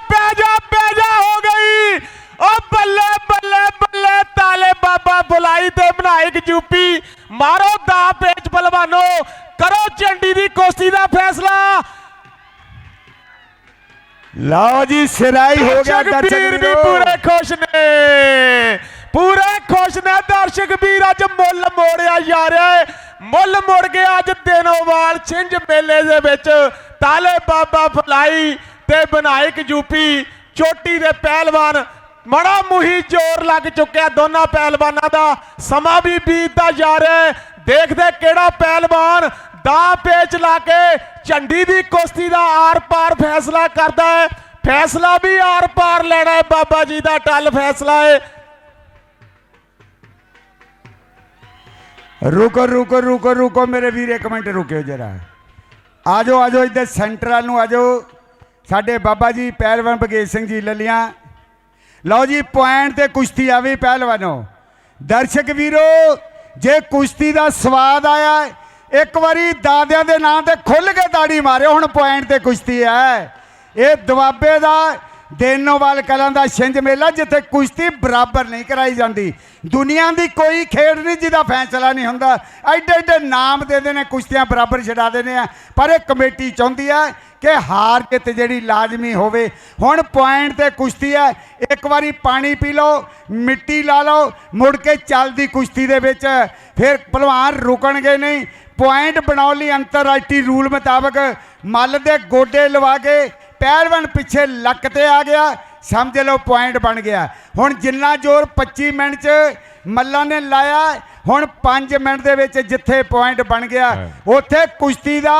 B: ਪੈ ਜਾ ਹੋ ਗਈ। ਓ ਬੱਲੇ ਬੱਲੇ ਬੱਲੇ, ਤਾਲੇ ਬਾਬਾ ਬੁਲਾਈ ਤੇ ਬਣਾਇਕ ਯੂਪੀ ਮਾਰੋ ਦਾ ਪੇਚ ਪਹਿਲਵਾਨੋ ਕਰੋ ਚੰਡੀ ਦੀ ਕੁਸ਼ਤੀ ਦਾ ਫੈਸਲਾ।
A: ਲਓ ਜੀ ਸਿਰਾਈ ਹੋ ਗਿਆ
B: ਦਰਸ਼ਕ ਵੀਰ ਵੀ ਪੂਰੇ ਖੁਸ਼ ਨੇ। ਪੂਰੇ ਖੁਸ਼ ਨੇ ਦਰਸ਼ਕ ਵੀਰ ਅੱਜ ਮੁੱਲ ਮੋੜਿਆ ਯਾਰ ਮੁੱਲ ਮੁੜ ਗਿਆ ਅੱਜ ਦਿਨੋਵਾਲ ਛਿੰਝ ਮੇਲੇ ਦੇ ਵਿੱਚ ਤਾਲੇ ਬਾਬਾ ਫਲਾਈ ਤੇ ਵਿਨਾਇਕ ਯੂਪੀ ਚੋਟੀ ਦੇ ਪਹਿਲਵਾਨ। ਮੜਾ ਮੁਹੀ ਜ਼ੋਰ ਲੱਗ ਚੁੱਕਿਆ ਦੋਨਾਂ ਪਹਿਲਵਾਨਾਂ ਦਾ। ਸਮਾਂ ਵੀ ਬੀਤਦਾ ਜਾ ਰਿਹਾ ਦੇਖਦੇ ਕਿਹੜਾ ਪਹਿਲਵਾਨ ਦਾ ਪੇਚ ਲਾ ਕੇ ਝੰਡੀ ਦੀ ਕੁਸ਼ਤੀ ਦਾ ਆਰ-ਪਾਰ ਫੈਸਲਾ ਕਰਦਾ ਹੈ। ਫੈਸਲਾ ਵੀ ਆਰ-ਪਾਰ ਲੈਣਾ ਹੈ। ਬਾਬਾ ਜੀ ਦਾ ਟੱਲ ਫੈਸਲਾ ਹੈ।
A: ਰੁਕੋ ਰੁਕੋ ਰੁਕੋ ਰੁਕੋ ਮੇਰੇ ਵੀਰ, ਇੱਕ ਮਿੰਟ ਰੁਕਿਓ ਜਰਾ। ਆਜੋ ਆਜੋ ਇੱਧਰ ਸੈਂਟਰਲ ਨੂੰ ਆਜੋ। ਸਾਡੇ ਬਾਬਾ ਜੀ ਪਹਿਲਵਾਨ ਬਗੇਸ਼ ਸਿੰਘ ਜੀ ਲੱਲੀਆਂ। ਲਓ ਜੀ, ਪੁਆਇੰਟ ਤੇ ਕੁਸ਼ਤੀ ਆਵੇ ਪਹਿਲਵਾਨੋ। ਦਰਸ਼ਕ ਵੀਰੋ, ਜੇ ਕੁਸ਼ਤੀ ਦਾ ਸਵਾਦ ਆਇਆ ਇੱਕ ਵਾਰੀ ਦਾਦਿਆਂ ਦੇ ਨਾਂ ਤੇ ਖੁੱਲ ਕੇ ਤਾੜੀ ਮਾਰਿਓ, ਹੁਣ ਪੁਆਇੰਟ ਤੇ ਕੁਸ਼ਤੀ ਹੈ। ਇਹ ਦੁਆਬੇ ਦਾ ਦੇਨੋਵਾਲ ਕਲਾਂ ਦਾ ਛਿੰਝ ਮੇਲਾ, ਜਿੱਥੇ ਕੁਸ਼ਤੀ ਬਰਾਬਰ ਨਹੀਂ ਕਰਾਈ ਜਾਂਦੀ। ਦੁਨੀਆ ਦੀ ਕੋਈ ਖੇਡ ਨਹੀਂ, ਜਿਹਦਾ ਫੈਸਲਾ ਨਹੀਂ ਹੁੰਦਾ। ਐਡੇ ਐਡੇ ਨਾਮ ਦੇ ਦੇ ਨੇ, ਕੁਸ਼ਤੀਆਂ ਬਰਾਬਰ ਛਡਾ ਦੇਣੇ ਆ। ਪਰ ਇਹ ਕਮੇਟੀ ਚਾਹੁੰਦੀ ਹੈ ਕਿ ਹਾਰ ਜਿੱਤ ਜਿਹੜੀ ਲਾਜ਼ਮੀ ਹੋਵੇ। ਹੁਣ ਪੁਆਇੰਟ ਤੇ ਕੁਸ਼ਤੀ ਹੈ। ਇੱਕ ਵਾਰੀ ਪਾਣੀ ਪੀ ਲਓ, ਮਿੱਟੀ ਲਾ ਲਓ, ਮੁੜ ਕੇ ਚੱਲਦੀ ਕੁਸ਼ਤੀ ਦੇ ਵਿੱਚ। ਫਿਰ ਭਲਵਾਨ ਰੁਕਣਗੇ ਨਹੀਂ ਪੁਆਇੰਟ ਬਣਾਉਣ ਲਈ ਅੰਤਰਰਾਸ਼ਟਰੀ ਰੂਲ ਮੁਤਾਬਕ ਮੱਲ ਦੇ ਗੋਡੇ ਲਵਾ ਕੇ ਪਹਿਲਵਾਨ ਪਿੱਛੇ ਲੱਕ ਤੇ ਆ ਗਿਆ। ਸਮਝ ਲਓ ਪੁਆਇੰਟ ਬਣ ਗਿਆ। ਹੁਣ ਜਿੰਨਾ ਜ਼ੋਰ 25 ਮਿੰਟ 'ਚ ਮੱਲਾਂ ਨੇ ਲਾਇਆ ਹੁਣ 5 ਮਿੰਟ ਦੇ ਵਿੱਚ ਜਿੱਥੇ ਪੁਆਇੰਟ ਬਣ ਗਿਆ ਉੱਥੇ ਕੁਸ਼ਤੀ ਦਾ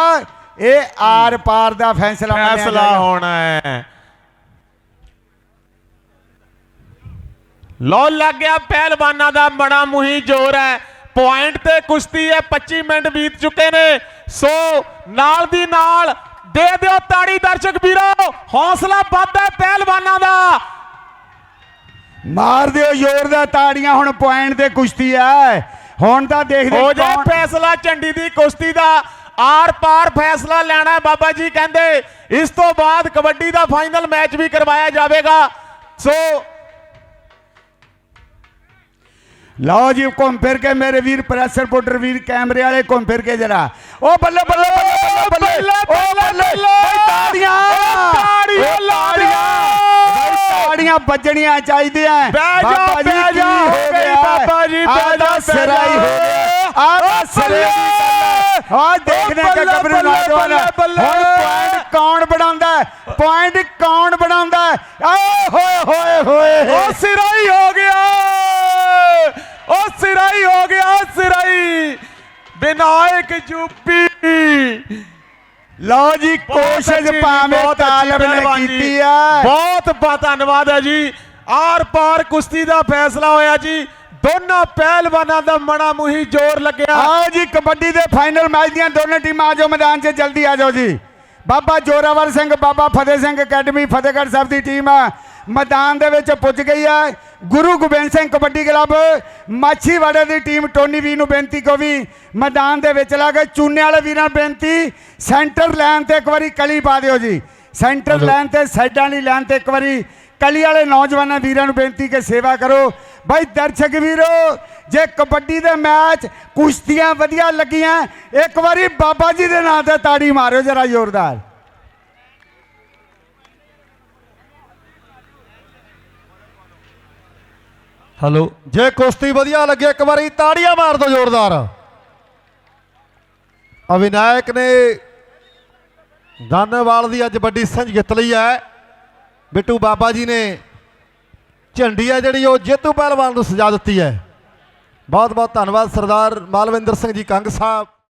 A: ਇਹ ਆਰ ਪਾਰ ਦਾ ਫੈਸਲਾ ਮੰਨਿਆ
B: ਫੈਸਲਾ। ਹੋਣਾ ਹੈ। ਲੋ ਲੱਗ ਗਿਆ ਪਹਿਲਵਾਨਾਂ ਦਾ ਬੜਾ ਮੁਹੀ ਜ਼ੋਰ ਹੈ। ਪੁਆਇੰਟ ਤੇ ਕੁਸ਼ਤੀ ਹੈ 25 ਮਿੰਟ ਬੀਤ ਚੁੱਕੇ ਨੇ। ਸੋ ਨਾਲ ਦੀ ਨਾਲ ਦੇ ਦਿਓ ਤਾੜੀ ਦਰਸ਼ਕ ਵੀਰੋ ਹੌਸਲਾ ਵੱਧਦਾ ਪਹਿਲਵਾਨਾਂ ਦਾ।
A: ਮਾਰ ਦਿਓ ਜ਼ੋਰ ਦਾ ਤਾੜੀਆਂ ਹੁਣ ਪੁਆਇੰਟ ਤੇ ਕੁਸ਼ਤੀ ਹੈ। ਹੁਣ ਤਾਂ ਦੇਖਦੇ
B: ਹੋ
A: ਕੌਣ-
B: ਫੈਸਲਾ ਝੰਡੀ ਦੀ ਕੁਸ਼ਤੀ ਦਾ ਆਰ ਪਾਰ ਫੈਸਲਾ ਲੈਣਾ ਬਾਬਾ ਜੀ ਕਹਿੰਦੇ ਇਸ ਤੋਂ ਬਾਅਦ ਕਬੱਡੀ ਦਾ ਫਾਈਨਲ ਮੈਚ ਵੀ ਕਰਵਾਇਆ ਜਾਵੇਗਾ। ਸੋ
A: ਲਓ ਜੀ ਘੁੰਮ ਫਿਰ ਕੇ ਮੇਰੇ ਵੀਰ ਪ੍ਰੈਸ ਰਿਪੋਰਟਰ ਵੀਰ ਕੈਮਰੇ ਵਾਲੇ ਘੁੰਮ ਫਿਰ ਕੇ ਜਰਾ। ਉਹ ਬੱਲੇ ਬੱਲੇ ਬੱਲੇ ਬੱਲੇ ਬੱਲੇ। ਉਹ ਬੱਲੇ ਬਈ ਤਾੜੀਆਂ।
B: ਤਾੜੀਆਂ।
A: ਉਹ
B: ਲਾ
A: ਤਾੜੀਆਂ ਵੱਜਣੀਆਂ ਚਾਹੀਦੀਆਂ। ਬਾਬਾ ਜੀ ਕੀ
B: ਜਾ,
A: ਹੋ ਗਿਆ?
B: ਬਾਬਾ ਜੀ, ਬਹਿ
A: ਆਹ
B: ਜਾ,
A: ਤਾਂ
B: ਬਹਿ
A: ਸਿਰਾ ਹੀ ਗਿਆ।
B: ਉਹ
A: ਸਿਰੇ ਹੈ ਦੇਖਦੇ ਕਿ
B: ਬੱਲੇ,
A: ਗੱਭਰੂ
B: ਬੱਲੇ,
A: ਨੌਜਵਾਨ। ਹੁਣ ਪੁਆਇੰਟ ਕੌਣ ਬਣਾਉਂਦਾ ਪੁਆਇੰਟ ਕੌਣ ਬਣਾਉਂਦਾ ਆਏ ਹੋਏ ਹੋਏ ਹੋਏ।
B: ਉਹ ਸਿਰਾ ਹੀ ਹੋ ਗਿਆ। ਉਹ ਸਿਰਾ ਹੀ ਗਿਆ ਸਿਰਾ ਹੀ ਵਿਨਾਇਕ ਯੂਪੀ।
A: ਲਓ ਜੀ ਕੋਸ਼ਿਸ਼ ਭਾਵੇਂ ਤਾਲਬ ਨੇ। ਕੀਤੀ ਹੈ
B: ਬਹੁਤ ਬਹੁਤ ਧੰਨਵਾਦ ਹੈ ਜੀ। ਆਰ ਪਾਰ ਕੁਸ਼ਤੀ ਦਾ ਫੈਸਲਾ ਹੋਇਆ ਜੀ। ਦੋਨਾਂ ਪਹਿਲਵਾਨਾਂ ਦਾ ਮਣਾ ਮੁਹੀ ਜ਼ੋਰ ਲੱਗਿਆ।
A: ਆਓ ਜੀ ਕਬੱਡੀ ਦੇ ਫਾਈਨਲ ਮੈਚ ਦੀਆਂ ਦੋਨੇ ਟੀਮਾਂ ਆਜੋ ਮੈਦਾਨ 'ਚ ਜਲਦੀ ਆ ਜਾਓ ਜੀ। ਬਾਬਾ ਜੋਰਾਵਰ ਸਿੰਘ ਬਾਬਾ ਫਤਿਹ ਸਿੰਘ ਅਕੈਡਮੀ ਫਤਿਹਗੜ੍ਹ ਸਾਹਿਬ ਦੀ ਟੀਮ ਆ। ਮੈਦਾਨ ਦੇ ਵਿੱਚ ਪੁੱਜ ਗਈ ਹੈ। ਗੁਰੂ ਗੋਬਿੰਦ ਸਿੰਘ ਕਬੱਡੀ ਕਲੱਬ ਮਾਛੀਵਾੜੇ ਦੀ ਟੀਮ ਟੋਨੀ ਵੀ ਨੂੰ ਬੇਨਤੀ ਕੋ ਵੀ ਮੈਦਾਨ ਦੇ ਵਿੱਚ ਲਾ ਕੇ ਚੂਨੇ ਵਾਲੇ ਵੀਰਾਂ ਬੇਨਤੀ ਸੈਂਟਰ ਲਾਈਨ ਤੇ ਇੱਕ ਵਾਰੀ ਕਲੀ ਪਾ ਦਿਓ ਜੀ। ਸੈਂਟਰ ਲਾਈਨ ਤੇ ਸਾਈਡਾਂ ਵਾਲੀ ਲਾਈਨ ਤੇ ਇੱਕ ਵਾਰੀ ਕਲੀ ਵਾਲੇ ਨੌਜਵਾਨਾਂ ਵੀਰਾਂ ਨੂੰ ਬੇਨਤੀ ਕਿ ਸੇਵਾ ਕਰੋ। ਬਾਈ ਦਰਸ਼ਕ ਵੀਰੋ ਜੇ ਕਬੱਡੀ ਦੇ ਮੈਚ ਕੁਸ਼ਤੀਆਂ ਵਧੀਆ ਲੱਗੀਆਂ ਇੱਕ ਵਾਰੀ ਬਾਬਾ ਜੀ ਦੇ ਨਾਂ ਤੇ ਤਾੜੀ ਮਾਰਿਓ ਜਰਾ ਜ਼ੋਰਦਾਰ।
C: ਹੈਲੋ। ਜੇ ਕੁਸ਼ਤੀ ਵਧੀਆ ਲੱਗੇ, ਇੱਕ ਵਾਰੀ ਤਾੜੀਆਂ ਮਾਰ ਦਿਓ ਜ਼ੋਰਦਾਰ। ਅਵਿਨਾਇਕ ਨੇ ਦਾਨੇਵਾਲ ਦੀ ਅੱਜ ਵੱਡੀ ਸਿੰਝ ਜਿੱਤ ਲਈ ਹੈ। ਬਿੱਟੂ ਬਾਬਾ ਜੀ ਨੇ ਝੰਡੀ ਹੈ ਜਿਹੜੀ, ਉਹ ਜੇਤੂ ਪਹਿਲਵਾਨ ਨੂੰ ਸਜਾ ਦਿੱਤੀ ਹੈ। ਬਹੁਤ ਬਹੁਤ ਧੰਨਵਾਦ, ਸਰਦਾਰ ਮਾਲਵਿੰਦਰ ਸਿੰਘ ਜੀ, ਕੰਗ ਸਾਹਿਬ।